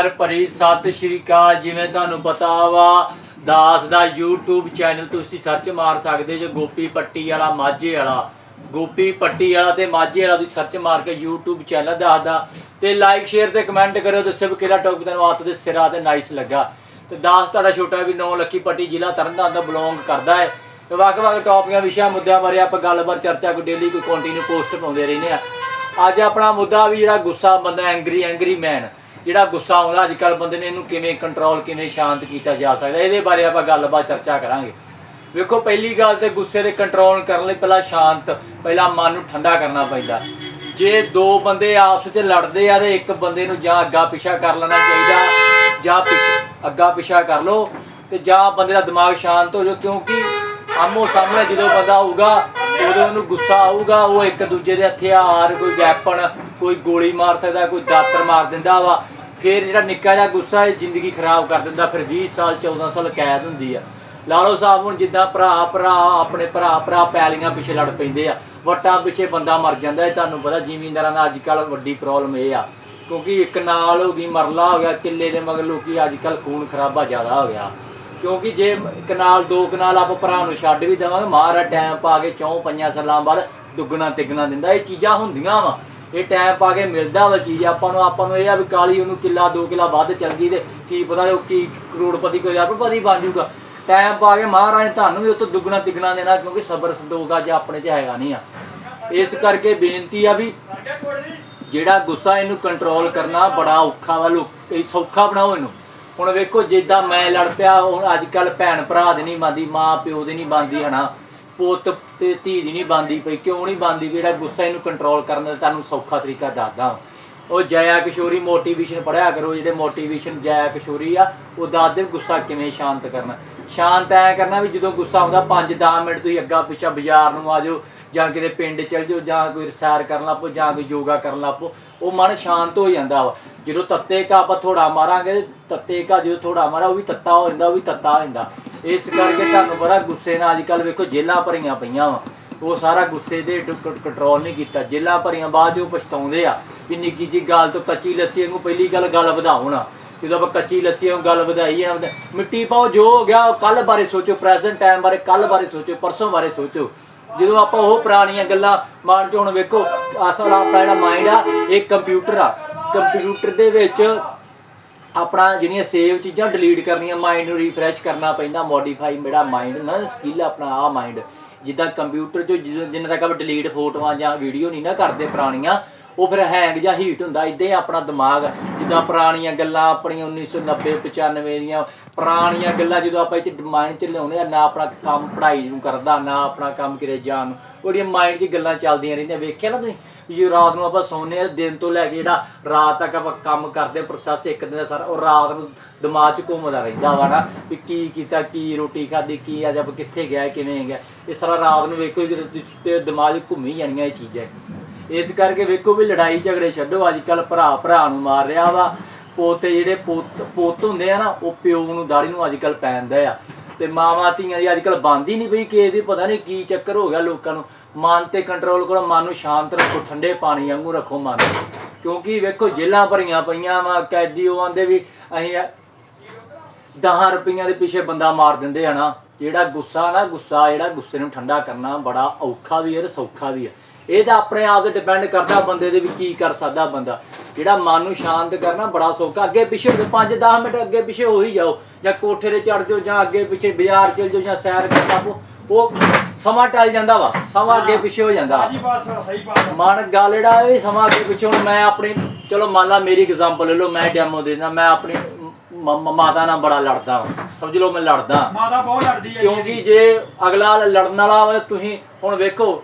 ਪਿਆਰ ਭਰੀ ਸਤਿ ਸ਼੍ਰੀ ਅਕਾਲ, ਜਿਵੇਂ ਤੁਹਾਨੂੰ ਪਤਾ ਵਾ, ਦਾਸ ਦਾ YouTube ਚੈਨਲ ਤੁਸੀਂ ਸਰਚ ਮਾਰ ਸਕਦੇ ਜੋ, ਗੋਪੀ ਪੱਟੀ ਵਾਲਾ, ਮਾਝੇ ਵਾਲਾ। ਗੋਪੀ ਪੱਟੀ ਵਾਲਾ ਤੇ ਮਾਝੇ ਵਾਲਾ ਤੁਸੀਂ ਸਰਚ ਮਾਰ ਕੇ YouTube ਚੈਨਲ ਦੱਸਦਾ। ਤੇ ਲਾਈਕ ਸ਼ੇਅਰ ਤੇ ਕਮੈਂਟ ਕਰਿਓ ਦੱਸੋ ਵੀ ਕਿਹੜਾ ਟੌਪਿਕ ਤੁਹਾਨੂੰ ਆਤ ਦੇ ਸਿਰਾ ਤੇ ਨਾਈਸ ਲੱਗਾ। ਤੇ ਦਾਸ ਤੁਹਾਡਾ ਛੋਟਾ ਵੀ ਨੌ ਲੱਖੀ ਪੱਟੀ ਜ਼ਿਲ੍ਹਾ ਤਰਨਤਾਰਨ ਦਾ ਬਿਲੋਂਗ ਕਰਦਾ ਹੈ। ਤੇ ਵੱਖ-ਵੱਖ ਟੌਪਿਕਾਂ ਵਿਸ਼ਿਆਂ ਮੁੱਦਿਆਂ ਬਾਰੇ ਆਪਾਂ ਗੱਲਬਾਤ, ਚਰਚਾ ਕੋਈ ਡੇਲੀ ਕੋਈ ਕੰਟੀਨਿਊ ਪੋਸਟ ਪਾਉਂਦੇ ਰਹਿੰਦੇ ਆ। ਅੱਜ ਆਪਣਾ ਮੁੱਦਾ ਵੀ ਜਿਹੜਾ ਗੁੱਸਾ ਬੰਦਾ ਐਂਗਰੀ ਐਂਗਰੀ ਮੈਨ ਜਿਹੜਾ ਗੁੱਸਾ ਆਉਂਦਾ ਅੱਜ ਕੱਲ ਬੰਦੇ ਨੇ ਇਹਨੂੰ ਕਿਵੇਂ ਕੰਟਰੋਲ ਕਿਵੇਂ ਸ਼ਾਂਤ ਕੀਤਾ ਜਾ ਸਕਦਾ, ਇਹਦੇ ਬਾਰੇ ਆਪਾਂ ਗੱਲਬਾਤ ਚਰਚਾ ਕਰਾਂਗੇ। ਵੇਖੋ, ਪਹਿਲੀ ਗੱਲ ਤੇ ਗੁੱਸੇ ਦੇ ਕੰਟਰੋਲ ਕਰਨ ਲਈ ਪਹਿਲਾਂ ਸ਼ਾਂਤ, ਪਹਿਲਾਂ ਮਨ ਨੂੰ ਠੰਡਾ ਕਰਨਾ ਪੈਂਦਾ। ਜੇ ਦੋ ਬੰਦੇ ਆਪਸ ਵਿੱਚ ਲੜਦੇ ਆ ਤੇ ਇੱਕ ਬੰਦੇ ਨੂੰ ਜਾਂ ਅੱਗਾ ਪਿਛਾ ਕਰ ਲੈਣਾ ਚਾਹੀਦਾ, ਜਾਂ ਪਿਛ, ਅੱਗਾ ਪਿਛਾ ਕਰ ਲੋ ਤੇ ਜਾਂ ਬੰਦੇ ਦਾ ਦਿਮਾਗ ਸ਼ਾਂਤ ਹੋ ਜਾਓ, ਕਿਉਂਕਿ ਆਮੋ ਸਾਹਮਣੇ ਜਦੋਂ ਬੰਦਾ ਆਊਗਾ ਉਦੋਂ ਉਹਨੂੰ ਗੁੱਸਾ ਆਊਗਾ, ਉਹ ਇੱਕ ਦੂਜੇ ਦੇ ਹਥਿਆਰ ਕੋਈ ਵੈਪਨ, ਕੋਈ ਗੋਲੀ ਮਾਰ ਸਕਦਾ, ਕੋਈ ਦਾਤਰ ਮਾਰ ਦਿੰਦਾ ਵਾ। ਫਿਰ ਜਿਹੜਾ ਨਿੱਕਾ ਜਿਹਾ ਗੁੱਸਾ ਇਹ ਜ਼ਿੰਦਗੀ ਖਰਾਬ ਕਰ ਦਿੰਦਾ। ਫਿਰ 20 ਸਾਲ 14 ਸਾਲ ਕੈਦ ਹੁੰਦੀ ਆ। ਲਾਲੋ ਸਾਹਿਬ ਹੁਣ ਜਿੱਦਾਂ ਭਰਾ ਭਰਾ, ਆਪਣੇ ਭਰਾ ਭਰਾ ਪੈਲੀਆਂ ਪਿੱਛੇ ਲੜ ਪੈਂਦੇ ਆ। ਵਟਾਂ ਪਿੱਛੇ ਬੰਦਾ ਮਰ ਜਾਂਦਾ ਇਹ ਤੁਹਾਨੂੰ ਪਤਾ ਜ਼ਿਮੀਂਦਾਰਾਂ ਦਾ ਅੱਜ ਕੱਲ ਵੱਡੀ ਪ੍ਰੋਬਲਮ ਇਹ ਆ। ਕਿਉਂਕਿ ਇੱਕ ਨਾਲ ਹੋ ਗਈ, ਮਰਲਾ ਹੋ ਗਿਆ, ਕਿੱਲੇ ਦੇ ਮਗਰ ਲੋਕੀ ਅੱਜ ਕੱਲ ਖੂਨ ਖਰਾਬਾ ਜ਼ਿਆਦਾ ਹੋ ਗਿਆ। ਕਿਉਂਕਿ ਜੇ ਕਨਾਲ, ਦੋ ਕਨਾਲ ਆਪਾਂ ਭਰਾ ਨੂੰ ਛੱਡ ਵੀ ਦੇਵਾਂਗੇ ਮਹਾਰਾ ਟਾਈਮ ਪਾ ਕੇ ਚੌਂ ਪੰਜਾਂ ਸਾਲਾਂ ਬਾਅਦ ਦੁੱਗਣਾ ਤਿੱਗਣਾ ਦਿੰਦਾ। ਇਹ ਚੀਜ਼ਾਂ ਹੁੰਦੀਆਂ ਵਾ। ਇਹ ਟਾਈਮ ਪਾ ਕੇ ਮਿਲਦਾ ਵਾ ਚੀਜ਼। ਆਪਾਂ ਨੂੰ ਆਪਾਂ ਨੂੰ ਇਹ ਆ ਵੀ ਕਾਲੀ ਉਹਨੂੰ ਕਿੱਲਾ, ਦੋ ਕਿੱਲਾ ਵੱਧ ਚੱਲ ਗਈ ਤੇ ਕੀ ਪਤਾ ਉਹ ਕੀ ਕਰੋੜਪਤੀ ਕੋਈ ਅਰਬਪਤੀ ਬਣ ਜਾਊਗਾ। ਟਾਈਮ ਪਾ ਕੇ ਮਹਾਰਾਜ ਤੁਹਾਨੂੰ ਵੀ ਉਹ ਦੁੱਗਣਾ ਤਿੱਗਣਾ ਦੇਣਾ ਕਿਉਂਕਿ ਸਬਰ ਸੰਦੋਖ ਅੱਜ ਆਪਣੇ 'ਚ ਹੈਗਾ ਨਹੀਂ ਆ। ਇਸ ਕਰਕੇ ਬੇਨਤੀ ਆ ਵੀ ਜਿਹੜਾ ਗੁੱਸਾ ਇਹਨੂੰ ਕੰਟਰੋਲ ਕਰਨਾ ਬੜਾ ਔਖਾ ਵਾ। ਲੋਕ ਇਹ ਸੌਖਾ ਬਣਾਓ ਇਹਨੂੰ। ਹੁਣ ਵੇਖੋ, ਜਿੱਦਾਂ ਮੈਂ ਲੜ ਪਿਆ, ਹੁਣ ਅੱਜ ਕੱਲ ਭੈਣ ਭਰਾ ਦੀ ਨਹੀਂ ਬੰਦੀ ਮਾਂ ਪਿਓ ਦੀ ਨਹੀਂ ਬੰਦੀ ਹਨਾ ਪੁੱਤ ਤੇ ਧੀ ਦੀ ਨਹੀਂ ਬੰਦੀ ਪਈ, ਕਿਉਂ ਨਹੀਂ ਬੰਦੀ ਵੀ ਜਿਹੜਾ ਗੁੱਸਾ ਇਹਨੂੰ ਕੰਟਰੋਲ ਕਰਨ ਦਾ, ਤੁਹਾਨੂੰ ਸੌਖਾ ਤਰੀਕਾ ਦੱਸਦਾ ਉਹ ਜਇਆ ਕਿਸ਼ੋਰੀ ਮੋਟੀਵੇਸ਼ਨ ਪੜਿਆ ਕਰੋ, ਜਿਹੜੇ ਮੋਟੀਵੇਸ਼ਨ ਜਇਆ ਕਿਸ਼ੋਰੀ ਆ, ਉਹ ਦੱਸਦੇ ਵੀ ਗੁੱਸਾ ਕਿਵੇਂ ਸ਼ਾਂਤ ਕਰਨਾ। ਸ਼ਾਂਤ ਐ ਕਰਨਾ ਵੀ ਜਦੋਂ ਗੁੱਸਾ ਆਉਂਦਾ 5-10 ਮਿੰਟ ਤੁਸੀਂ ਅੱਗਾ ਪਿੱਛਾ ਬਾਜ਼ਾਰ ਨੂੰ ਆ ਜਾਓ ਜਾਂ ਕਿਤੇ ਪਿੰਡ ਚਲ ਜਾਓ, ਜਾਂ ਕੋਈ ਸੈਰ ਕਰਨ ਲੱਪੋ ਜਾਂ ਕੋਈ ਯੋਗਾ ਕਰਨ ਲੱਪੋ ਉਹ ਮਨ ਸ਼ਾਂਤ ਹੋ ਜਾਂਦਾ ਵਾ। ਜਦੋਂ ਤੱਤੇ ਕਾ ਆਪਾਂ ਥੋੜਾ ਮਾਰਾਂਗੇ, ਤੱਤੇ ਕਾ ਜਦੋਂ ਥੋੜਾ ਮਾਰਾ, ਉਹ ਵੀ ਤੱਤਾ ਹੋ ਜਾਂਦਾ, ਉਹ ਵੀ ਤੱਤਾ ਹੋ ਜਾਂਦਾ। ਇਸ ਕਰਕੇ ਤੁਹਾਨੂੰ ਬੜਾ ਗੁੱਸੇ ਨਾਲ ਅੱਜ ਕੱਲ ਵੇਖੋ, ਜੇਲਾਂ ਭਰੀਆਂ ਪਈਆਂ ਵਾ। ਉਹ ਸਾਰਾ ਗੁੱਸੇ ਦੇ ਕੰਟਰੋਲ ਨਹੀਂ ਕੀਤਾ। ਜੇਲਾਂ ਭਰੀਆਂ ਬਾਅਦ 'ਚ ਉਹ ਪਛਤਾਉਂਦੇ ਆ ਵੀ ਨਿੱਕੀ ਜੀ ਗੱਲ ਤੋਂ ਕੱਚੀ ਲੱਸੀ ਵਾਂਗੂ ਪਹਿਲੀ ਗੱਲ ਗੱਲ ਵਧਾਉਣਾ ਜਦੋਂ ਆਪਾਂ ਕੱਚੀ ਲੱਸੀ ਵਾਂਗੂ ਗੱਲ ਵਧਾਈ ਆ ਮਿੱਟੀ ਪਾਓ, ਜੋ ਹੋ ਗਿਆ ਕੱਲ ਬਾਰੇ ਸੋਚੋ ਪ੍ਰੈਜ਼ੈਂਟ ਟਾਈਮ ਬਾਰੇ ਕੱਲ ਬਾਰੇ ਸੋਚੋ, ਪਰਸੋਂ ਬਾਰੇ ਸੋਚੋ। ਜਦੋਂ ਆਪਾਂ ਉਹ ਪੁਰਾਣੀਆਂ ਗੱਲਾਂ ਮਨ ਚ ਹੁਣ ਵੇਖੋ ਅਸਲ ਆਪਣਾ ਜਿਹੜਾ ਮਾਈਂਡ ਆ, ਇਹ ਕੰਪਿਊਟਰ ਆ। ਕੰਪਿਊਟਰ ਦੇ ਵਿੱਚ ਆਪਣਾ ਜਿਹੜੀਆਂ ਸੇਵ ਚੀਜ਼ਾਂ ਡਿਲੀਟ ਕਰਨੀਆਂ ਮਾਈਂਡ ਨੂੰ ਰੀਫਰੈਸ਼ ਕਰਨਾ ਪੈਂਦਾ ਮੋਡੀਫਾਈ ਮੇਰਾ ਮਾਈਂਡ ਨਾ ਸਕਿੱਲ ਆਪਣਾ ਆ ਮਾਈਂਡ ਜਿੱਦਾਂ ਕੰਪਿਊਟਰ 'ਚੋਂ ਜਦੋਂ- ਜਿੰਨਾ ਤੱਕ ਆਪਾਂ ਡਿਲੀਟ ਫੋਟੋਆਂ ਜਾਂ ਵੀਡੀਓ ਨਹੀਂ ਨਾ ਕਰਦੇ ਪੁਰਾਣੀਆਂ, ਉਹ ਫਿਰ ਹੈਂਗ ਜਾਂ ਹੀਟ ਹੁੰਦਾ, ਇਦਾਂ ਹੀ ਆਪਣਾ ਦਿਮਾਗ ਜਿੱਦਾਂ ਪੁਰਾਣੀਆਂ ਗੱਲਾਂ ਆਪਣੀਆਂ 1990 95 ਦੀਆਂ ਪੁਰਾਣੀਆਂ ਗੱਲਾਂ ਜਦੋਂ ਆਪਾਂ ਇਹ ਚ ਮਾਈਂਡ 'ਚ ਲਿਆਉਂਦੇ ਆ, ਨਾ ਆਪਣਾ ਕੰਮ ਪੜ੍ਹਾਈ ਨੂੰ ਕਰਦਾ, ਨਾ ਆਪਣਾ ਕੰਮ ਕਿਤੇ ਜਾਣ ਨੂੰ। ਉਹਦੀਆਂ ਮਾਈਂਡ 'ਚ ਗੱਲਾਂ ਚੱਲਦੀਆਂ ਰਹਿੰਦੀਆਂ। ਵੇਖਿਆ ਨਾ ਤੁਸੀਂ? ਵੀ ਜੇ ਰਾਤ ਨੂੰ ਆਪਾਂ ਸੌਂਦੇ ਆ, ਦਿਨ ਤੋਂ ਲੈ ਕੇ ਜਿਹੜਾ ਰਾਤ ਤੱਕ ਆਪਾਂ ਕੰਮ ਕਰਦੇ ਪ੍ਰੋਸੈਸ ਇੱਕ ਦਿਨ ਦਾ ਸਾਰਾ, ਉਹ ਰਾਤ ਨੂੰ ਦਿਮਾਗ 'ਚ ਘੁੰਮਦਾ ਰਹਿੰਦਾ ਵਾ ਨਾ, ਵੀ ਕੀ ਕੀਤਾ, ਕੀ ਰੋਟੀ ਖਾਧੀ, ਕੀ ਅੱਜ ਆਪਾਂ ਕਿੱਥੇ ਗਿਆ, ਕਿਵੇਂ ਗਿਆ। ਇਹ ਸਾਰਾ ਰਾਤ ਨੂੰ ਵੇਖੋ ਜਦੋਂ ਤੁਸੀਂ ਤੇ ਦਿਮਾਗ 'ਚ ਘੁੰਮੀ ਜਾਣੀਆਂ ਇਹ ਚੀਜ਼ਾਂ। ਇਸ ਕਰਕੇ ਵੇਖੋ ਵੀ ਲੜਾਈ ਝਗੜੇ ਛੱਡੋ। ਅੱਜ ਕੱਲ ਭਰਾ ਭਰਾ ਨੂੰ ਮਾਰ ਰਿਹਾ ਵਾ। ਪੋਤੇ ਜਿਹੜੇ ਪੁੱਤ ਪੁੱਤ ਹੁੰਦੇ ਆ ਨਾ, ਉਹ ਪਿਓ ਨੂੰ, ਦਾੜੀ ਨੂੰ ਅੱਜ ਕੱਲ ਪੈਂਦਾ ਆ। ਤੇ ਮਾਵਾਂ ਧੀਆਂ ਦੀ ਅੱਜ ਕੱਲ ਬੰਦ ਹੀ ਨਹੀਂ ਪਈ, ਕਿਸੇ ਦੀ ਪਤਾ ਨਹੀਂ ਕੀ ਚੱਕਰ ਹੋ ਗਿਆ ਲੋਕਾਂ ਨੂੰ। ਮਨ ਤੇ ਕੰਟਰੋਲ ਕਰੋ, ਮਨ ਨੂੰ ਸ਼ਾਂਤ ਰੱਖੋ, ਠੰਡੇ ਪਾਣੀ ਵਾਂਗੂ ਰੱਖੋ ਮਨ। ਕਿਉਂਕਿ ਵੇਖੋ ਜੇਲਾਂ ਭਰੀਆਂ ਪਈਆਂ ਵਾ, ਕੈਦੀ ਉਹ ਆਂਦੇ ਵੀ ਅਸੀਂ 10 ਰੁਪਈਆਂ ਦੇ ਪਿੱਛੇ ਬੰਦਾ ਮਾਰ ਦਿੰਦੇ ਆ ਨਾ। ਜਿਹੜਾ ਗੁੱਸਾ ਨਾ ਗੁੱਸਾ, ਜਿਹੜਾ ਗੁੱਸੇ ਨੂੰ ਠੰਡਾ ਕਰਨਾ ਬੜਾ ਔਖਾ ਵੀ ਹੈ ਤੇ ਸੌਖਾ ਵੀ ਹੈ। ਇਹ ਤਾਂ ਆਪਣੇ ਆਪ ਤੇ ਡਿਪੈਂਡ ਕਰਦਾ ਬੰਦੇ ਦੇ ਵੀ ਕੀ ਕਰ ਸਕਦਾ ਬੰਦਾ। ਜਿਹੜਾ ਮਨ ਨੂੰ ਸ਼ਾਂਤ ਕਰਨਾ ਬੜਾ ਸੌਖਾ। ਅੱਗੇ ਪਿੱਛੇ 5-10 ਮਿੰਟ ਅੱਗੇ ਪਿੱਛੇ ਹੋ ਹੀ ਜਾਓ। ਜਾਂ ਕੋਠੇ ਤੇ ਚੜ ਜਾਓ ਜਾਂ ਅੱਗੇ ਪਿੱਛੇ ਬਾਜ਼ਾਰ ਚਲ ਜਾਓ ਜਾਂ ਸੈਰ ਕਰ ਆਪੋ ਉਹ ਸਮਾਂ ਟਲ ਜਾਂਦਾ ਵਾ। ਸਮਾਂ ਅੱਗੇ ਪਿੱਛੇ ਹੋ ਜਾਂਦਾ ਹਾਂਜੀ ਬਸ ਸਹੀ ਬਾਤ ਹੈ। ਮਨ ਗੱਲ ਜਿਹੜਾ ਇਹ ਸਮਾਂ ਅੱਗੇ ਪਿੱਛੇ ਹੁਣ ਮੈਂ ਆਪਣੀ ਚਲੋ ਮੰਨ ਲਾ ਮੇਰੀ ਐਗਜ਼ਾਮਪਲ ਲੈ ਲਓ ਮੈਂ ਡੈਮੋ ਦੇਣਾ ਮੈਂ ਆਪਣੀ ਮਾਤਾ ਨਾਲ ਬੜਾ ਲੜਦਾ ਵਾਂ। ਸਮਝ ਲਓ ਮੈਂ ਲੜਦਾ। ਮਾਤਾ ਬਹੁਤ ਲੜਦੀ ਹੈ ਕਿਉਂਕਿ ਜੇ ਅਗਲਾ ਲੜਨ ਵਾਲਾ ਤੁਸੀਂ ਹੁਣ ਵੇਖੋ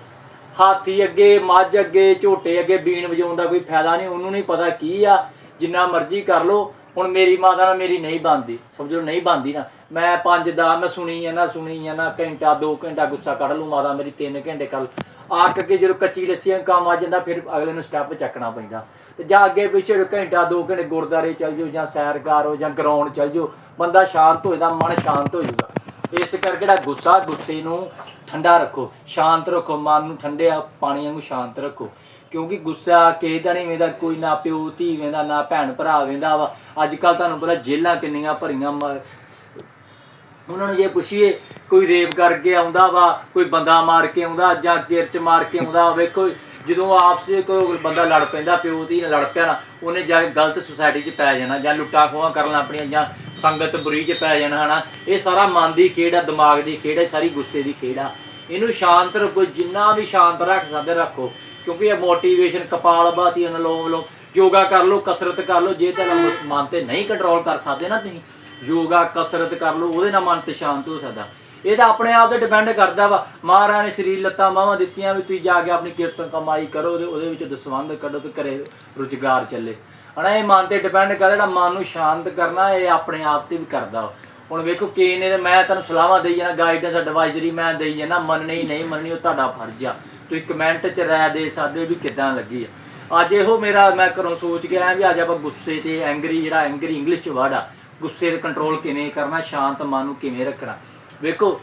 ਹਾਥੀ ਅੱਗੇ, ਮੱਝ ਅੱਗੇ, ਝੋਟੇ ਅੱਗੇ ਬੀਣ ਵਜਾਉਣ ਦਾ ਕੋਈ ਫਾਇਦਾ ਨਹੀਂ, ਉਹਨੂੰ ਨਹੀਂ ਪਤਾ ਕੀ ਆ, ਜਿੰਨਾ ਮਰਜ਼ੀ ਕਰ ਲੋ ਹੁਣ ਮੇਰੀ ਮਾਤਾ ਨਾਲ ਮੇਰੀ ਨਹੀਂ ਬਣਦੀ, ਸਮਝੋ ਨਹੀਂ ਬਣਦੀ ਨਾ, ਮੈਂ ਪੰਜ ਦਾ, ਮੈਂ ਸੁਣੀ ਆ ਨਾ, ਸੁਣੀ ਆ ਨਾ, ਘੰਟਾ, ਦੋ ਘੰਟਾ ਗੁੱਸਾ ਕੱਢ ਲੂ ਮਾਤਾ ਮੇਰੀ, ਤਿੰਨ ਘੰਟੇ ਕਰ ਆਕ ਕੇ ਜਦੋਂ ਕੱਚੀ ਲੱਸੀਆਂ ਕੰਮ ਆ ਜਾਂਦਾ, ਫਿਰ ਅਗਲੇ ਨੂੰ ਸਟੈਪ ਚੱਕਣਾ ਪੈਂਦਾ। ਤੇ ਜਾਂ ਅੱਗੇ ਪਿੱਛੇ ਘੰਟਾ, ਦੋ ਘੰਟੇ ਗੁਰਦਾਰੇ ਚੱਲ ਜਾਓ, ਜਾਂ ਸੈਰ ਕਰੋ ਜਾਂ ਗਰਾਊਂਡ ਚੱਲ ਜਾਓ, ਬੰਦਾ ਸ਼ਾਂਤ ਹੋ ਜਾਂਦਾ ਮਨ ਸ਼ਾਂਤ ਹੋ ਜਾਊਗਾ। ਇਸ ਕਰਕੇ ਜਿਹੜਾ ਗੁੱਸਾ, ਗੁੱਸੇ ਨੂੰ ਠੰਡਾ ਰੱਖੋ, ਸ਼ਾਂਤ ਰੱਖੋ, ਮਨ ਨੂੰ ਠੰਡੇ ਪਾਣੀ ਵਾਂਗੂ ਸ਼ਾਂਤ ਰੱਖੋ। ਕਿਉਂਕਿ ਗੁੱਸਾ ਕਿਸੇ ਦਾ ਨਹੀਂ ਵੇਂਦਾ, ਕੋਈ ਨਾ ਪਿਓ ਧੀ ਵੇਂਦਾ, ਨਾ ਭੈਣ ਭਰਾ ਵੇਂਦਾ ਵਾ। ਅੱਜ ਕੱਲ ਤੁਹਾਨੂੰ ਪਤਾ ਜੇਲਾਂ ਕਿੰਨੀਆਂ ਭਰੀਆਂ ਮ- ਉਹਨਾਂ ਨੂੰ ਜੇ ਪੁੱਛੀਏ, ਕੋਈ ਰੇਪ ਕਰਕੇ ਆਉਂਦਾ ਵਾ, ਕੋਈ ਬੰਦਾ ਮਾਰ ਕੇ ਆਉਂਦਾ, ਜਾਂ ਕਿਰਚ ਮਾਰ ਕੇ ਆਉਂਦਾ ਵੇਖੋ ਜਦੋਂ ਆਪਸ ਵਿੱਚ ਕੋਈ ਬੰਦਾ ਲੜ ਪੈਂਦਾ, ਪਿਓ ਧੀ ਨਾਲ ਲੜ ਪਿਆ ਨਾ, ਉਹਨੇ ਜਾ ਕੇ ਗਲਤ ਸੁਸਾਇਟੀ 'ਚ ਪੈ ਜਾਣਾ, ਜਾਂ ਲੁੱਟਾਂ ਖੋਹਾਂ ਕਰਨ ਆਪਣੀਆਂ ਜਾਂ ਸੰਗਤ ਬੁਰੀ 'ਚ ਪੈ ਜਾਣਾ, ਹਨਾ। ਇਹ ਸਾਰਾ ਮਨ ਦੀ ਖੇਡ ਆ, ਦਿਮਾਗ ਦੀ ਖੇਡ ਆ ਸਾਰੀ ਗੁੱਸੇ ਦੀ ਖੇਡ ਆ। ਇਹਨੂੰ ਸ਼ਾਂਤ ਰੱਖੋ, ਜਿੰਨਾ ਵੀ ਸ਼ਾਂਤ ਰੱਖ ਸਕਦੇ ਰੱਖੋ, ਕਿਉਂਕਿ ਇਹ ਮੋਟੀਵੇਸ਼ਨ ਕਪਾਲਭਾਤੀ ਅਨਲੋਮ ਵਿਲੋਮ ਯੋਗਾ ਕਰ ਲਓ, ਕਸਰਤ ਕਰ ਲਓ, ਜੇ ਤਾਂ ਮ- ਮਨ ਤੇ ਨਹੀਂ ਕੰਟਰੋਲ ਕਰ ਸਕਦੇ ਨਾ ਤੁਸੀਂ, ਯੋਗਾ, ਕਸਰਤ ਕਰ ਲਓ, ਉਹਦੇ ਨਾਲ ਮਨ ਤੇ ਸ਼ਾਂਤ ਹੋ ਸਕਦਾ। ਇਹ ਤਾਂ ਆਪਣੇ ਆਪ ਤੇ ਡਿਪੈਂਡ ਕਰਦਾ ਵਾ। ਮਹਾਰਾਜ ਨੇ ਸਰੀਰ ਲੱਤਾਂ ਬਾਹਾਂ ਦਿੱਤੀਆਂ ਵੀ ਤੁਸੀਂ ਜਾ ਕੇ ਆਪਣੀ ਕਿਰਤ ਕਮਾਈ ਕਰੋ ਉਹਦੇ ਉਹਦੇ ਵਿੱਚ ਦਸਵੰਧ ਕੱਢੋ ਤੇ ਘਰੇ ਰੁਜ਼ਗਾਰ ਚੱਲੇ। ਹਨਾ, ਇਹ ਮਨ ਤੇ ਡਿਪੈਂਡ ਕਰਦਾ ਜਿਹੜਾ ਮਨ ਨੂੰ ਸ਼ਾਂਤ ਕਰਨਾ, ਇਹ ਆਪਣੇ ਆਪ ਤੇ ਵੀ ਕਰਦਾ ਵਾ। ਹੁਣ ਵੇਖੋ ਕੀ ਨੇ ਮੈਂ ਤੁਹਾਨੂੰ ਸਲਾਹਾਂ ਦੇਈ ਜਾਣਾ ਗਾਈਡੈਂਸ ਐਡਵਾਈਜ਼ਰੀ ਮੈਂ ਦੇਈ ਜਾਣਾ, ਮੰਨਣੀ ਨਹੀਂ ਮੰਨਣੀ ਉਹ ਤੁਹਾਡਾ ਫਰਜ਼ ਆ। ਤੁਸੀਂ ਕਮੈਂਟ 'ਚ ਰਾਏ ਦੇ ਸਕਦੇ ਹੋ ਵੀ ਕਿੱਦਾਂ ਲੱਗੀ ਆ। ਅੱਜ ਇਹੋ ਮੇਰਾ ਮੈਂ ਘਰੋਂ ਸੋਚ ਕੇ ਆਇਆ ਵੀ ਅੱਜ ਆਪਾਂ ਗੁੱਸੇ ਤੇ ਐਂਗਰੀ ਜਿਹੜਾ ਐਂਗਰੀ ਇੰਗਲਿਸ਼ 'ਚ ਵਰਡ ਆ, ਗੁੱਸੇ ਤੇ ਕੰਟਰੋਲ ਕਿਵੇਂ ਕਰਨਾ, ਸ਼ਾਂਤ ਮਨ ਨੂੰ ਕਿਵੇਂ ਰੱਖਣਾ। ਵੇਖੋ,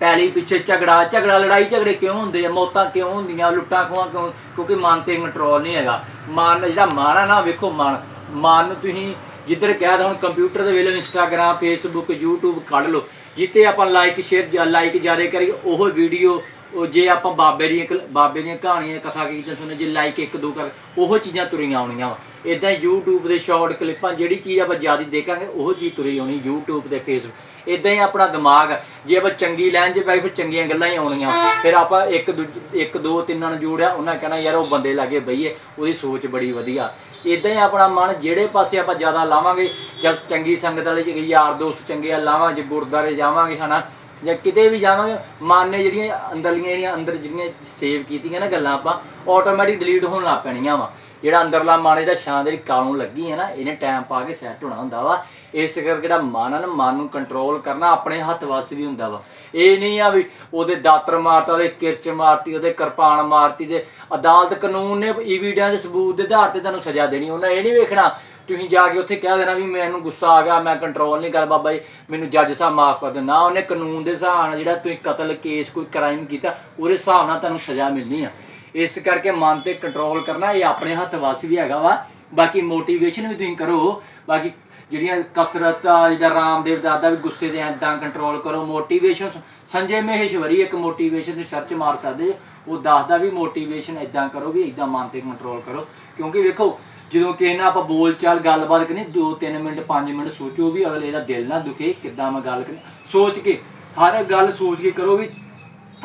ਪੈਲੀ ਪਿੱਛੇ ਝਗੜਾ ਝਗੜਾ, ਲੜਾਈ ਝਗੜੇ ਕਿਉਂ ਹੁੰਦੇ ਆ? ਮੌਤਾਂ ਕਿਉਂ ਹੁੰਦੀਆਂ? ਲੁੱਟਾਂ ਖੋਹਾਂ ਕਿਉਂ? ਕਿਉਂਕਿ ਮਨ ਤੇ ਕੰਟਰੋਲ ਨਹੀਂ ਹੈਗਾ। ਮਨ ਜਿਹੜਾ ਮਨ ਆ ਨਾ, ਵੇਖੋ ਮਨ ਮਨ ਨੂੰ ਤੁਸੀਂ ਜਿੱਧਰ ਕਹਿ ਦੋ ਹੁਣ ਕੰਪਿਊਟਰ ਦੇ ਵੇਲੇ ਇੰਸਟਾਗ੍ਰam ਫੇਸਬੁੱਕ YouTube ਕੱਢ ਲਓ। ਜਿੱਤੇ ਆਪਾਂ ਲਾਈਕ ਸ਼ੇਅਰ ਲਾਈਕ ਜਾਰੇ ਕਰੀ ਉਹ ਵੀਡੀਓ ਉਹ ਜੇ ਆਪਾਂ ਬਾਬੇ ਦੀਆਂ ਕਲ- ਬਾਬੇ ਦੀਆਂ ਕਹਾਣੀਆਂ, ਕਥਾ ਕੀਰਤਨ ਸੁਣੇ ਜੇ ਲਾਈਕ ਇੱਕ ਦੋ ਕਰ, ਉਹ ਚੀਜ਼ਾਂ ਤੁਰੀਆਂ ਆਉਣੀਆਂ ਵਾ। ਇਦਾਂ YouTube ਦੇ ਸ਼ਾਰਟ ਕਲਿੱਪਾਂ ਜਿਹੜੀ ਚੀਜ਼ ਆਪਾਂ ਜ਼ਿਆਦਾ ਦੇਖਾਂਗੇ, ਉਹ ਚੀਜ਼ ਤੁਰੀ ਆਉਣੀ YouTube ਤੇ Facebook ਇਦਾਂ ਹੀ ਆਪਣਾ ਦਿਮਾਗ ਆ। ਜੇ ਆਪਾਂ ਚੰਗੀ ਲਾਈਨ 'ਚ ਬੈ ਫਿਰ ਚੰਗੀਆਂ ਗੱਲਾਂ ਹੀ ਆਉਣੀਆਂ। ਫਿਰ ਆਪਾਂ ਇੱਕ ਦੂਜ- ਇੱਕ ਦੋ ਤਿੰਨਾਂ ਨੂੰ ਜੋੜਿਆ, ਉਹਨਾਂ ਕਹਿਣਾ ਯਾਰ ਉਹ ਬੰਦੇ ਲਾਗੇ ਬਈਏ, ਉਹਦੀ ਸੋਚ ਬੜੀ ਵਧੀਆ। ਇਦਾਂ ਹੀ ਆਪਣਾ ਮਨ ਜਿਹੜੇ ਪਾਸੇ ਆਪਾਂ ਜ਼ਿਆਦਾ ਲਾਵਾਂਗੇ ਜਦ ਚੰਗੀ ਸੰਗਤ ਵਾਲੇ ਚ, ਯਾਰ ਦੋਸਤ ਚੰਗੇ ਆ ਲਾਵਾਂਗੇ ਜੇ ਗੁਰਦਾਰੇ ਜਾਵਾਂਗੇ, ਹਨਾ? ਜਾਂ ਕਿਤੇ ਵੀ ਜਾਵਾਂਗੇ, ਮਨ ਨੇ ਜਿਹੜੀਆਂ ਅੰਦਰਲੀਆਂ ਜਿਹੜੀਆਂ ਅੰਦਰ ਜਿਹੜੀਆਂ ਸੇਵ ਕੀਤੀਆਂ ਨਾ ਗੱਲਾਂ ਆਪਾਂ ਆਟੋਮੈਟਿਕ ਡਿਲੀਟ ਹੋਣ ਲੱਗ ਪੈਣੀਆਂ ਵਾ। ਜਿਹੜਾ ਅੰਦਰਲਾ ਮਨ ਜਿਹੜਾ ਸ਼ਾਂ ਦੇ ਕਾਲੂ ਲੱਗੀ ਹੈ ਨਾ, ਇਹਨੇ ਟਾਈਮ ਪਾ ਕੇ ਸੈੱਟ ਹੋਣਾ ਹੁੰਦਾ ਵਾ। ਇਸ ਕਰਕੇ ਜਿਹੜਾ ਮਨ ਆ ਨਾ, ਮਨ ਨੂੰ ਕੰਟਰੋਲ ਕਰਨਾ ਆਪਣੇ ਹੱਥ ਵੱਸ ਵੀ ਹੁੰਦਾ ਵਾ। ਇਹ ਨਹੀਂ ਆ ਵੀ ਉਹਦੇ ਦਾਤਰ ਮਾਰਤਾ, ਉਹਦੇ ਕਿਰਚ ਮਾਰਤੀ, ਉਹਦੇ ਕਿਰਪਾਨ ਮਾਰਤੀ, ਤੇ ਅਦਾਲਤ ਕਾਨੂੰਨ ਨੇ ਐਵੀਡੈਂਸ ਸਬੂਤ ਦੇ ਆਧਾਰ ਤੇ ਤੁਹਾਨੂੰ ਸਜ਼ਾ ਦੇਣੀ, ਉਹਨਾਂ ਇਹ ਨਹੀਂ ਵੇਖਣਾ ਤੁਸੀਂ ਜਾ ਕੇ ਉੱਥੇ ਕਹਿ ਦੇਣਾ ਵੀ ਮੈਨੂੰ ਗੁੱਸਾ ਆ ਗਿਆ, ਮੈਂ ਕੰਟਰੋਲ ਨਹੀਂ ਕਰ, ਬਾਬਾ ਜੀ, ਮੈਨੂੰ ਜੱਜ ਸਾਹਿਬ ਮਾਫ ਕਰ ਦਿਓ। ਨਾ ਉਹਨੇ ਕਾਨੂੰਨ ਦੇ ਹਿਸਾਬ ਨਾਲ ਜਿਹੜਾ ਤੁਸੀਂ ਕਤਲ ਕੇਸ ਕੋਈ ਕ੍ਰਾਈਮ ਕੀਤਾ, ਉਹਦੇ ਹਿਸਾਬ ਨਾਲ ਤੁਹਾਨੂੰ ਸਜ਼ਾ ਮਿਲਣੀ ਆ। ਇਸ ਕਰਕੇ ਮਨ ਤੇ ਕੰਟਰੋਲ ਕਰਨਾ, ਇਹ ਆਪਣੇ ਹੱਥ ਵੱਸ ਵੀ ਹੈਗਾ ਵਾ। ਬਾਕੀ ਮੋਟੀਵੇਸ਼ਨ ਵੀ ਤੁਸੀਂ ਕਰੋ। ਬਾਕੀ ਜਿਹੜੀਆਂ ਕਸਰਤ ਆ, ਜਿੱਦਾਂ ਰਾਮਦੇਵ ਦਾਦਾ ਵੀ ਗੁੱਸੇ ਦੇ ਐਦਾਂ ਕੰਟਰੋਲ ਕਰੋ। ਮੋਟੀਵੇਸ਼ਨ ਸੰਜੇ ਮਹੇਸ਼ਵਰੀ ਇੱਕ ਮੋਟੀਵੇਸ਼ਨ ਦੀ ਸਰਚ ਮਾਰ ਸਕਦੇ ਉਹ ਦੱਸਦਾ ਵੀ ਮੋਟੀਵੇਸ਼ਨ ਐਦਾਂ ਕਰੋ ਵੀ ਐਦਾਂ ਮਨ ਤੇ ਕੰਟਰੋਲ ਕਰੋ। ਕਿਉਂਕਿ ਵੇਖੋ ਜਦੋਂ ਕਿਸੇ ਨਾਲ ਆਪਾਂ ਬੋਲਚਾਲ ਗੱਲਬਾਤ ਕਰਨੀ 2-3 ਮਿੰਟ 5 ਮਿੰਟ ਸੋਚੋ ਵੀ ਅਗਲੇ ਦਾ ਦਿਲ ਨਾ ਦੁਖੇ, ਕਿੱਦਾਂ ਮੈਂ ਗੱਲ ਕਰਨੀ। ਸੋਚ ਕੇ, ਹਰ ਗੱਲ ਸੋਚ ਕੇ ਕਰੋ ਵੀ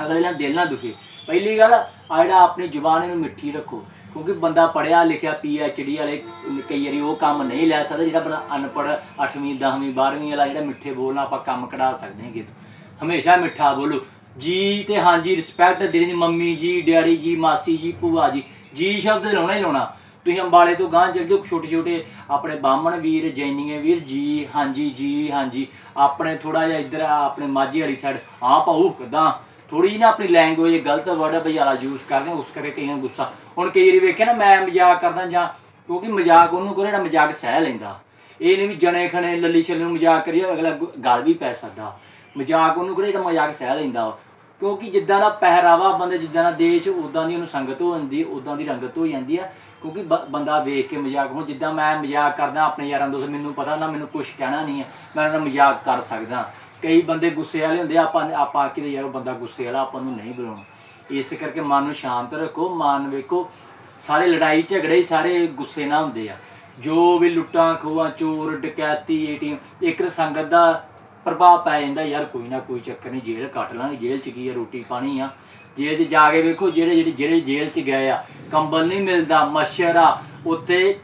ਅਗਲੇ ਦਾ ਦਿਲ ਨਾ ਦੁਖੇ। ਪਹਿਲੀ ਗੱਲ ਆ ਜਿਹੜਾ ਆਪਣੀ ਜ਼ੁਬਾਨ ਨੂੰ ਮਿੱਠੀ ਰੱਖੋ, ਕਿਉਂਕਿ ਬੰਦਾ ਪੜਿਆ ਲਿਖਿਆ ਪੀ ਐਚ ਡੀ ਵਾਲੇ ਕਈ ਵਾਰੀ ਉਹ ਕੰਮ ਨਹੀਂ ਲੈ ਸਕਦਾ ਜਿਹੜਾ ਬੰਦਾ ਅਨਪੜ੍ਹ 8ਵੀਂ 10ਵੀਂ 12ਵੀਂ ਵਾਲਾ ਜਿਹੜਾ ਮਿੱਠੇ ਬੋਲਣਾ ਆਪਾਂ ਕੰਮ ਕਢਾ ਸਕਦੇ ਹਾਂ ਕਿਤੋਂ ਹਮੇਸ਼ਾ ਮਿੱਠਾ ਬੋਲੋ। ਜੀ ਤੇ ਹਾਂਜੀ ਰਿਸਪੈਕਟ ਦੇਣੀ ਦੀ ਮੰਮੀ ਜੀ, ਡੈਡੀ ਜੀ, ਮਾਸੀ ਜੀ, ਭੂਆ ਜੀ ਜੀ ਸ਼ਬਦ ਲਾਉਣਾ ਹੀ ਲਾਉਣਾ। ਤੁਸੀਂ ਅੰਬਾਲੇ ਤੋਂ ਗਾਂ ਚੱਲ ਜਾਓ, ਛੋਟੇ ਛੋਟੇ ਆਪਣੇ ਬਾਹਮਣ ਵੀਰ ਜੈਨੀਏ ਵੀਰ, ਜੀ, ਹਾਂਜੀ ਜੀ, ਹਾਂਜੀ, ਆਪਣੇ ਥੋੜਾ ਜਿਹਾ ਇੱਧਰ ਆਪਣੇ ਮਾਝੇ ਵਾਲੀ ਸਾਈਡ ਹਾਂ ਪਾਉ ਕਿਦਾਂ? ਥੋੜੀ ਜਿਹੀ ਨਾ ਆਪਣੀ ਲੈਂਗੁਏਜ ਗਲਤ ਵਰਡ ਬਜ਼ਾਰਾ ਯੂਜ਼ ਕਰਦੇ, ਉਸ ਕਰਕੇ ਕਈਆਂ ਨੂੰ ਗੁੱਸਾ। ਹੁਣ ਕਈ ਵਾਰੀ ਵੇਖਿਆ ਨਾ, ਮੈਂ ਮਜ਼ਾਕ ਕਰਦਾ ਜਾਂ, ਕਿਉਂਕਿ ਮਜ਼ਾਕ ਉਹਨੂੰ ਕੋਲ ਜਿਹੜਾ ਮਜ਼ਾਕ ਸਹਿ ਲੈਂਦਾ। ਇਹ ਨਹੀਂ ਵੀ ਜਣੇ ਖਣੇ, ਲੱਲੀ ਛੱਲੇ ਨੂੰ ਮਜ਼ਾਕ ਕਰੀਏ, ਅਗਲਾ ਗੁ- ਗਲ ਵੀ ਪੈ ਸਕਦਾ। ਮਜ਼ਾਕ ਉਹਨੂੰ ਕੋਲ ਜਿਹੜਾ ਮਜ਼ਾਕ ਸਹਿ ਲੈਂਦਾ ਕਿਉਂਕਿ ਜਿੱਦਾਂ ਦਾ ਪਹਿਰਾਵਾ ਬੰਦੇ, ਜਿੱਦਾਂ ਦਾ ਦੇਸ਼ ਉਦਾਂ ਦੀ ਉਹਨੂੰ ਸੰਗਤ ਹੋ ਜਾਂਦੀ ਉਦਾਂ ਦੀ ਰੰਗਤ ਹੋ ਜਾਂਦੀ ਆ। ਕਿਉਂਕਿ ਬ- ਬੰਦਾ ਵੇਖ ਕੇ ਮਜ਼ਾਕ ਹੁਣ ਜਿੱਦਾਂ ਮੈਂ ਮਜ਼ਾਕ ਕਰਦਾ ਆਪਣੇ ਯਾਰਾਂ ਦੋਸਤ ਮੈਨੂੰ ਪਤਾ ਨਾ ਮੈਨੂੰ ਕੁਝ ਕਹਿਣਾ ਨਹੀਂ ਹੈ ਮੈਂ ਉਹਨਾਂ ਨਾਲ ਮਜ਼ਾਕ ਕਰ ਸਕਦਾ। ਕਈ ਬੰਦੇ ਗੁੱਸੇ ਵਾਲੇ ਹੁੰਦੇ ਆ, ਆਪਾਂ ਆਪਾਂ ਕਿਤੇ ਯਾਰ ਬੰਦਾ ਗੁੱਸੇ ਵਾਲਾ ਆਪਾਂ ਨੂੰ ਨਹੀਂ ਬੁਲਾਉਣਾ। ਇਸ ਕਰਕੇ ਮਨ ਨੂੰ ਸ਼ਾਂਤ ਰੱਖੋ ਮਨ ਵੇਖੋ ਸਾਰੇ ਲੜਾਈ ਝਗੜੇ ਹੀ ਸਾਰੇ ਗੁੱਸੇ ਨਾਲ ਹੁੰਦੇ ਆ। ਜੋ ਵੀ ਲੁੱਟਾਂ ਖੋਹਾਂ ਚੋਰ ਡਕੈਤੀ ਏਟੀਐਮ ਇੱਕ ਸੰਗਤ ਦਾ ਪ੍ਰਭਾਵ ਪੈ ਜਾਂਦਾ ਯਾਰ, ਕੋਈ ਨਾ ਕੋਈ ਚੱਕਰ ਨਹੀਂ, ਜੇਲ੍ਹ ਕੱਟ ਲਾਂਗੇ, ਜੇਲ੍ਹ ਚ ਕੀ ਆ, ਰੋਟੀ ਪਾਣੀ ਆ। ਜੇਲ੍ਹ 'ਚ ਜਾ ਕੇ ਵੇਖੋ, ਜਿਹੜੇ ਜਿਹੜੇ ਜਿਹੜੇ ਜੇਲ੍ਹ 'ਚ ਗਏ ਆ, ਕੰਬਲ ਨਹੀਂ ਮਿਲਦਾ, ਮੱਛਰ ਆ, ਉੱਥੇ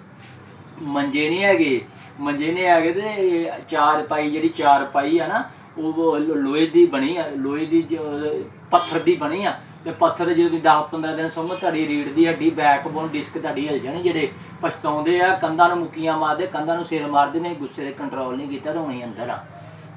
ਮੰਜੇ ਨਹੀਂ ਹੈਗੇ, ਮੰਜੇ ਨਹੀਂ ਹੈਗੇ ਤੇ ਚਾਰ ਪਾਈ, ਜਿਹੜੀ ਚਾਰ ਪਾਈ ਆ ਨਾ, ਉਹ ਲੋਹੇ ਦੀ ਬਣੀ ਆ, ਲੋਹੇ ਦੀ ਪੱਥਰ ਦੀ ਬਣੀ ਆ, ਤੇ ਪੱਥਰ ਜਦੋਂ ਤੁਸੀਂ 10 15 ਦਿਨ ਸੌਂਗੇ ਤੁਹਾਡੀ ਰੀੜ ਦੀ ਹੱਡੀ ਬੈਕਬੋਨ ਡਿਸਕ ਤੁਹਾਡੀ ਹਿਲ ਜਾਣੀ ਜਿਹੜੇ ਪਛਤਾਉਂਦੇ ਆ, ਕੰਧਾਂ ਨੂੰ ਮੁੱਕੀਆਂ ਮਾਰਦੇ, ਕੰਧਾਂ ਨੂੰ ਸਿਰ ਮਾਰਦੇ ਨੇ, ਗੁੱਸੇ ਦੇ ਕੰਟਰੋਲ ਨਹੀਂ ਕੀਤਾ ਤਾਂ ਹੁਣੇ ਅੰਦਰ ਆ।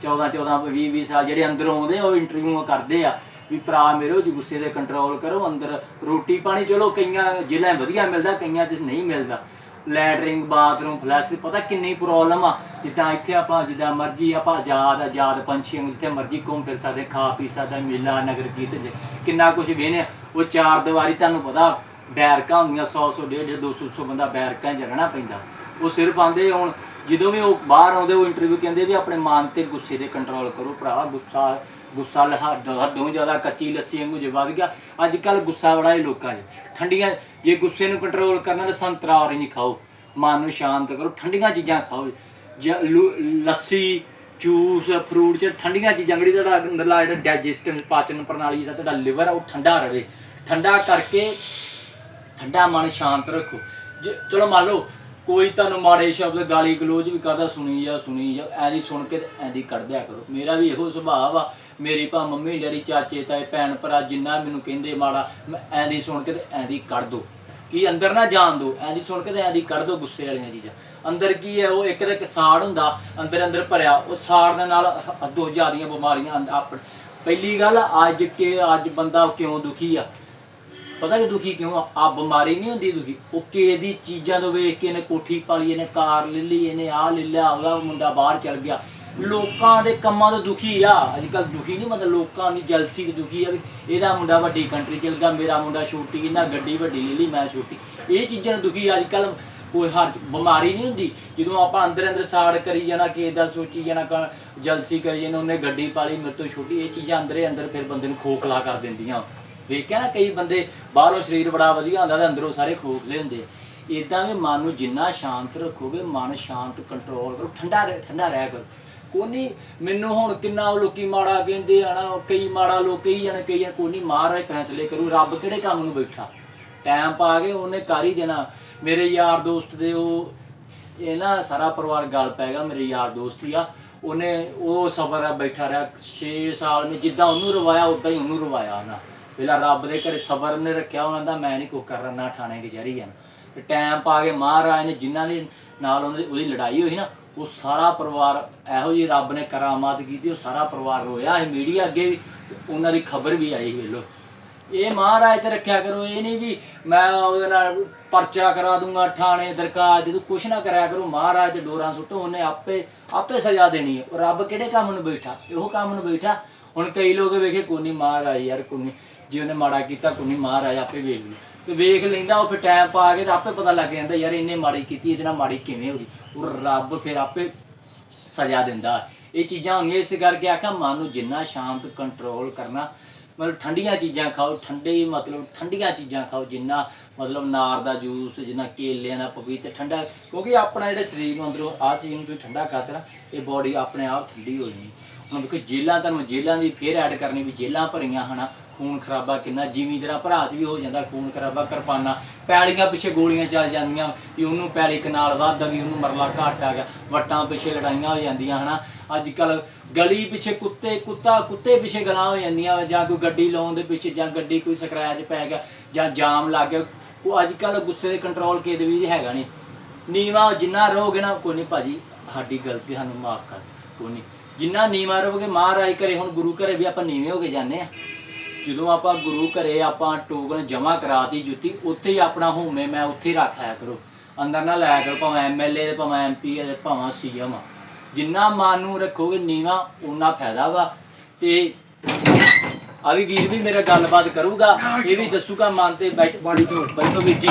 14 14 20 20 ਸਾਲ ਜਿਹੜੇ ਅੰਦਰੋਂ ਆਉਂਦੇ ਆ, ਉਹ ਇੰਟਰਵਿਊ ਕਰਦੇ ਆ। ਵੀ ਭਰਾ ਮੇਰੇ ਜੀ ਗੁੱਸੇ ਦੇ ਕੰਟਰੋਲ ਕਰੋ ਅੰਦਰ ਰੋਟੀ ਪਾਣੀ ਚਲੋ ਕਈਆਂ ਜ਼ਿਲ੍ਹਿਆਂ ਵਧੀਆ ਮਿਲਦਾ ਕਈਆਂ 'ਚ ਨਹੀਂ ਮਿਲਦਾ। ਲੈਟਰਿੰਗ ਬਾਥਰੂਮ ਫਲੈਸ਼ ਪਤਾ ਕਿੰਨੀ ਪ੍ਰੋਬਲਮ ਆ। ਜਿੱਦਾਂ ਇੱਥੇ ਆਪਾਂ ਜਿੱਦਾਂ ਮਰਜ਼ੀ ਆਪਾਂ ਆਜ਼ਾਦ ਆਜ਼ਾਦ ਪੰਛੀਆਂ ਵਾਂਗੂ ਜਿੱਥੇ ਮਰਜ਼ੀ ਘੁੰਮ ਫਿਰ ਸਕਦੇ ਖਾ ਪੀ ਸਕਦੇ ਮੇਲਾ ਨਗਰ ਕੀਰਤਨ 'ਚ ਕਿੰਨਾ ਕੁਝ ਵੇਨੇ ਉਹ ਚਾਰ ਦੀਵਾਰੀ ਤੁਹਾਨੂੰ ਪਤਾ ਬੈਰਕਾਂ ਹੁੰਦੀਆਂ 100 100 150 200 200 ਬੰਦਾ ਬੈਰਕਾਂ 'ਚ ਰਹਿਣਾ ਪੈਂਦਾ। ਉਹ ਸਿਰਫ ਆਂਦੇ ਹੁਣ ਜਦੋਂ ਵੀ ਉਹ ਬਾਹਰ ਆਉਂਦੇ, ਉਹ ਇੰਟਰਵਿਊ ਕਹਿੰਦੇ ਵੀ ਆਪਣੇ ਮਨ ਤੇ ਗੁੱਸੇ ਦੇ ਕੰਟਰੋਲ ਕਰੋ ਭਰਾ, ਗੁੱਸਾ ਗੁੱਸਾ ਹੱਦੋਂ ਜ਼ਿਆਦਾ ਕੱਚੀ ਲੱਸੀ ਵਾਂਗੂ ਜੇ ਵੱਧ ਗਿਆ ਅੱਜ ਕੱਲ ਗੁੱਸਾ ਬੜਾ ਹੈ ਲੋਕਾਂ 'ਚ। ਠੰਡੀਆਂ, ਜੇ ਗੁੱਸੇ ਨੂੰ ਕੰਟਰੋਲ ਕਰਨਾ ਤਾਂ ਸੰਤਰਾ ਔਰੇਂਜ ਖਾਓ। ਮਨ ਨੂੰ ਸ਼ਾਂਤ ਕਰੋ, ਠੰਡੀਆਂ ਚੀਜ਼ਾਂ ਖਾਓ। ਜ- ਲੂ- ਲੱਸੀ ਜੂਸ ਫਰੂਟ ਚ ਠੰਡੀਆਂ ਚੀਜ਼ਾਂ, ਜਿਹੜੀ ਤੁਹਾਡਾ ਅੰਦਰਲਾ ਜਿਹੜਾ ਡਾਈਜੈਸਟਿਵ ਪਾਚਨ ਪ੍ਰਣਾਲੀ ਦਾ ਤੁਹਾਡਾ ਲਿਵਰ ਆ, ਉਹ ਠੰਡਾ ਰਵੇ। ਠੰਡਾ ਕਰਕੇ, ਠੰਡਾ ਮਨ ਸ਼ਾਂਤ ਰੱਖੋ। ਜੇ, ਚਲੋ ਮੰਨ ਲਓ ਕੋਈ ਤੁਹਾਨੂੰ ਮਾੜੇ ਸ਼ਬਦ ਗਾਲੀ ਗਲੋਚ ਵੀ ਕਾਹਦਾ ਸੁਣੀ ਜਾ ਸੁਣੀ ਜਾ ਐਦੀ ਸੁਣ ਕੇ ਐਦੀ ਕੱਢ ਦਿਆ ਕਰੋ। ਮੇਰਾ ਵੀ ਇਹੋ ਸੁਭਾਅ ਵਾ। ਮੇਰੀ ਭਾ ਮੰਮੀ, ਡੈਡੀ, ਚਾਚੇ, ਤਾਏ, ਭੈਣ, ਭਰਾ ਜਿੰਨਾ ਮੈਨੂੰ ਕਹਿੰਦੇ ਮਾੜਾ, ਮੈਂ ਐਦੀ ਸੁਣ ਕੇ ਤੇ ਐਦੀ ਕੱਢ ਦੋ। ਕੀ ਅੰਦਰ ਨਾ ਜਾਣ ਦੋ ਐਦੀ ਸੁਣ ਕੇ ਤੇ ਐਦੀ ਕੱਢ ਦੋ ਗੁੱਸੇ ਵਾਲੀਆਂ ਚੀਜ਼ਾਂ। ਅੰਦਰ ਕੀ ਹੈ, ਉਹ ਇੱਕ ਤਾਂ ਇੱਕ ਸਾੜ ਹੁੰਦਾ, ਅੰਦਰ ਅੰਦਰ ਭਰਿਆ, ਉਹ ਸਾੜ ਦੇ ਨਾਲ ਦੋ ਜ਼ਿਆਦੀਆਂ ਬਿਮਾਰੀਆਂ ਆਪ, ਪਹਿਲੀ ਗੱਲ, ਅੱਜ ਕਿ, ਅੱਜ ਬੰਦਾ ਕਿਉਂ ਦੁਖੀ ਆ? ਪਤਾ ਕਿ ਦੁਖੀ ਕਿਉਂ ਆ? ਆ ਬਿਮਾਰੀ ਨਹੀਂ ਹੁੰਦੀ ਦੁਖੀ। ਉਹ ਕਿਸੇ ਦੀ ਚੀਜ਼ਾਂ ਤੋਂ ਵੇਖ ਕੇ ਇਹਨੇ ਕੋਠੀ ਪਾਲੀ, ਇਹਨੇ ਕਾਰ ਲੈ ਲਈ, ਇਹਨੇ ਆਹ ਲੈ ਲਿਆ, ਉਹਦਾ ਮੁੰਡਾ ਬਾਹਰ ਚਲ ਗਿਆ। ਲੋਕਾਂ ਦੇ ਕੰਮਾਂ ਤੋਂ ਦੁਖੀ ਆ। ਅੱਜ ਕੱਲ ਦੁਖੀ ਨਹੀਂ ਮਤਲਬ ਲੋਕਾਂ ਦੀ ਜਲਸੀ ਦੀ ਦੁਖੀ ਆ ਵੀ ਇਹਦਾ ਮੁੰਡਾ ਵੱਡੀ ਕੰਟਰੀ ਚਲ ਗਿਆ, ਮੇਰਾ ਮੁੰਡਾ ਛੋਟੀ, ਇਹਨਾਂ ਗੱਡੀ ਵੱਡੀ ਲੈ ਲਈ, ਮੈਂ ਛੋਟੀ। ਇਹ ਚੀਜ਼ਾਂ ਨੂੰ ਦੁਖੀ ਅੱਜ ਕੱਲ ਕੋਈ ਹਰ ਬਿਮਾਰੀ ਨਹੀਂ ਹੁੰਦੀ। ਜਦੋਂ ਆਪਾਂ ਅੰਦਰ ਅੰਦਰ ਸਾੜ ਕਰੀ ਜਾਣਾ ਕਿ ਦਾ ਸੋਚੀ ਜਾਣਾ, ਕ- ਜਲਸੀ ਕਰੀ ਜਾਣਾ, ਉਹਨੇ ਗੱਡੀ ਪਾਲੀ, ਮੇਰੇ ਤੋਂ ਛੋਟੀ, ਇਹ ਚੀਜ਼ਾਂ ਅੰਦਰੇ ਅੰਦਰ ਫਿਰ ਬੰਦੇ ਨੂੰ ਖੋਖਲਾ ਕਰ ਦਿੰਦੀਆਂ। ਵੇਖਿਆ ਨਾ ਕਈ ਬੰਦੇ ਬਾਹਰੋਂ ਸਰੀਰ ਬੜਾ ਵਧੀਆ ਹੁੰਦਾ ਤੇ ਅੰਦਰੋਂ ਸਾਰੇ ਖੋਖਲੇ ਹੁੰਦੇ ਇਦਾਂ ਵੀ ਮਨ ਨੂੰ ਜਿੰਨਾ ਸ਼ਾਂਤ ਰੱਖੋਗੇ, ਮਨ ਸ਼ਾਂਤ ਕੰਟਰੋਲ ਕਰੋ, ਠੰਡਾ ਰਹਿ- ਠੰਡਾ ਰਹਿ ਕਰੋ। ਕੋਨੀ ਮੈਨੂੰ ਹੁਣ ਕਿੰਨਾ ਲੋਕੀ ਮਾੜਾ ਕਹਿੰਦੇ ਆ ਨਾ ਕਈ ਮਾੜਾ ਲੋਕ, ਕਈ ਜਣੇ ਕਈ ਜਣੇ ਕੋਈ ਨਹੀਂ ਮਹਾਰਾਜ ਫੈਸਲੇ ਕਰੂ, ਰੱਬ ਕਿਹੜੇ ਕੰਮ ਨੂੰ ਬੈਠਾ? ਟਾਈਮ ਪਾ ਕੇ ਉਹਨੇ ਕਰ ਹੀ ਦੇਣਾ। ਮੇਰੇ ਯਾਰ ਦੋਸਤ ਦੇ ਉਹ, ਇਹ ਨਾ ਸਾਰਾ ਪਰਿਵਾਰ ਗੱਲ ਪੈ ਗਿਆ, ਮੇਰੇ ਯਾਰ ਦੋਸਤ ਹੀ ਆ। ਉਹਨੇ ਉਹ ਸਬਰ ਬੈਠਾ ਰਿਹਾ 6 ਸਾਲ ਨੇ ਜਿੱਦਾਂ ਉਹਨੂੰ ਰਵਾਇਆ ਉਦਾਂ ਹੀ ਉਹਨੂੰ ਰਵਾਇਆ ਨਾ। ਪਹਿਲਾਂ ਰੱਬ ਦੇ ਘਰੇ ਸਬਰ ਨੇ ਰੱਖਿਆ, ਉਹਨਾਂ ਦਾ ਮੈਂ ਨਹੀਂ ਕੁਝ ਕਰਨਾ ਠਾਣੇ ਕਚਹਿਰੀ ਜਾਣਾ। ਤੇ ਟਾਈਮ ਪਾ ਕੇ ਮਹਾਰਾਜ ਨੇ ਜਿਨ੍ਹਾਂ ਦੇ ਨਾਲ ਉਹਨਾਂ ਦੀ ਉਹਦੀ ਲੜਾਈ ਹੋਈ ਨਾ, ਉਹ ਸਾਰਾ ਪਰਿਵਾਰ ਇਹੋ ਜੀ ਰੱਬ ਨੇ ਕਰਾਮਾਤ ਕੀਤੀ, ਉਹ ਸਾਰਾ ਪਰਿਵਾਰ ਰੋਇਆ ਇਹ ਮੀਡੀਆ ਅੱਗੇ ਵੀ ਉਹਨਾਂ ਦੀ ਖਬਰ ਵੀ ਆਈ ਵੇਲੋ ਇਹ ਮਹਾਰਾਜ ਤੇ ਰੱਖਿਆ ਕਰੋ, ਇਹ ਨਹੀਂ ਵੀ ਮੈਂ ਉਹਦੇ ਨਾਲ ਪਰਚਾ ਕਰਾ ਦੂੰਗਾ ਠਾਣੇ ਦਰਕਾਰ ਜਦੋਂ ਕੁਛ ਨਾ ਕਰਿਆ ਕਰੋ, ਮਹਾਰਾਜ ਤੇ ਡੋਰਾਂ ਸੁੱਟੋ, ਉਹਨੇ ਆਪੇ ਆਪੇ ਸਜ਼ਾ ਦੇਣੀ ਹੈ। ਰੱਬ ਕਿਹੜੇ ਕੰਮ ਨੂੰ ਬੈਠਾ? ਇਹੋ ਕੰਮ ਨੂੰ ਬੈਠਾ। ਹੁਣ ਕਈ ਲੋਕ ਵੇਖੇ, ਕੋਈ ਮਹਾਰਾਜ ਯਾਰ, ਕੋਈ ਜੇ ਉਹਨੇ ਮਾੜਾ ਕੀਤਾ ਕੋਈ ਨਹੀਂ ਮਹਾਰਾਜ ਆਪੇ ਵੇਖ ਲਈ। ਤੇ ਵੇਖ ਲੈਂਦਾ, ਉਹ ਫਿਰ ਟਾਈਮ ਪਾ ਕੇ ਤੇ ਆਪੇ ਪਤਾ ਲੱਗ ਜਾਂਦਾ, ਯਾਰ ਇਹਨੇ ਮਾੜੀ ਕੀਤੀ, ਇਹਦੇ ਨਾਲ ਮਾੜੀ ਕਿਵੇਂ ਹੋ ਗਈ? ਉਹ ਰੱਬ ਫਿਰ ਆਪੇ ਸਜ਼ਾ ਦਿੰਦਾ। ਇਹ ਚੀਜ਼ਾਂ ਹੁੰਦੀਆਂ ਇਸ ਕਰਕੇ ਆਖਿਆ, ਮਨ ਨੂੰ ਜਿੰਨਾ ਸ਼ਾਂਤ ਕੰਟਰੋਲ ਕਰਨਾ, ਮਤਲਬ ਠੰਡੀਆਂ ਚੀਜ਼ਾਂ ਖਾਓ, ਠੰਡੇ ਮਤਲਬ ਠੰਡੀਆਂ ਚੀਜ਼ਾਂ ਖਾਓ, ਜਿੰਨਾ ਮਤਲਬ ਨਾਰ ਦਾ ਜੂਸ, ਜਿੰਨਾ ਕੇਲਿਆਂ ਦਾ ਪਪੀਤੇ ਠੰਡਾ, ਕਿਉਂਕਿ ਆਪਣਾ ਜਿਹੜਾ ਸਰੀਰ ਨੂੰ ਅੰਦਰੋਂ ਆ ਚੀਜ਼ ਨੂੰ ਤੁਸੀਂ ਠੰਡਾ ਕਰਦੇ ਨਾ, ਇਹ ਬੋਡੀ ਆਪਣੇ ਆਪ ਠੰਡੀ ਹੋ ਜਾਣੀ ਹੁਣ ਦੇਖੋ ਜੇਲਾਂ ਤੁਹਾਨੂੰ ਜੇਲਾਂ ਦੀ ਫੇਰ ਐਡ ਕਰਨੀ ਵੀ ਜੇਲਾਂ ਭਰੀਆਂ ਹਨਾ ਖੂਨ ਖਰਾਬਾ ਕਿੰਨਾ ਜ਼ਿਮੀਂਦਾਰਾਂ ਭਰਾ 'ਚ ਵੀ ਹੋ ਜਾਂਦਾ ਖੂਨ ਖਰਾਬਾ ਕਿਰਪਾਨਾ ਪੈਲੀਆਂ ਪਿੱਛੇ ਗੋਲੀਆਂ ਚੱਲ ਜਾਂਦੀਆਂ ਵੀ ਉਹਨੂੰ ਪੈਲੀ ਕਨਾਲ ਵੱਧ ਆ ਗਈ ਉਹਨੂੰ ਮਰਲਾ ਘੱਟ ਆ ਗਿਆ ਵੱਟਾਂ ਪਿੱਛੇ ਲੜਾਈਆਂ ਹੋ ਜਾਂਦੀਆਂ ਹਨਾ? ਅੱਜ ਕੱਲ ਗਲੀ ਪਿੱਛੇ ਕੁੱਤੇ ਕੁੱਤਾ ਕੁੱਤੇ ਪਿੱਛੇ ਗਲਾਂ ਹੋ ਜਾਂਦੀਆਂ ਵਾ, ਜਾਂ ਕੋਈ ਗੱਡੀ ਲਾਉਣ ਦੇ ਪਿੱਛੇ ਜਾਂ ਗੱਡੀ ਕੋਈ ਸਕਰੈਚ ਪੈ ਗਿਆ ਜਾਂ ਜਾਮ ਲੱਗ ਗਿਆ ਉਹ ਅੱਜ ਕੱਲ ਗੁੱਸੇ ਦੇ ਕੰਟਰੋਲ ਕਿਤੇ ਵੀ ਹੈਗਾ ਨਹੀਂ। ਨੀਵਾ ਜਿੰਨਾ ਰਹੋਗੇ ਨਾ ਕੋਈ ਨਹੀਂ ਭਾਜੀ ਸਾਡੀ ਗਲਤੀ ਸਾਨੂੰ ਮਾਫ ਕਰ ਕੋਈ ਨਹੀਂ ਜਿੰਨਾ ਨੀਵਾ ਰਹੋਗੇ ਮਹਾਰਾਜ ਘਰੇ ਹੁਣ ਗੁਰੂ ਘਰੇ ਵੀ ਆਪਾਂ ਨੀਵੇਂ ਹੋ ਕੇ ਜਾਂਦੇ ਆ ਜਦੋਂ ਆਪਾਂ ਗੁਰੂ ਘਰੇ ਆਪਾਂ ਟੋਕਨ ਜਮਾ ਕਰਾਤੀ ਜੁੱਤੀ ਉੱਥੇ ਹੀ ਆਪਣਾ ਹੋਮੇ ਮੈਂ ਉੱਥੇ ਰੱਖ ਆਇਆ ਕਰੋ। ਅੰਦਰ ਨਾ ਲਾਇਆ ਕਰੋ ਭਾਵੇਂ ਐਮਐਲਏ ਦੇ ਭਾਵੇਂ ਐਮਪੀ ਦੇ ਭਾਵੇਂ ਸੀਐਮ ਜਿੰਨਾ ਮਨ ਨੂੰ ਰੱਖੋਗੇ ਨੀਵਾ ਉਨਾ ਫਾਇਦਾ ਵਾ। ਤੇ ਆ ਵੀ ਵੀਰ ਵੀ ਮੇਰਾ ਗੱਲਬਾਤ ਕਰੂਗਾ ਇਹ ਵੀ ਦੱਸੂਗਾ ਮਨ ਤੇ ਬੈਠ ਬੈਠੋ ਵੀਰ ਜੀ।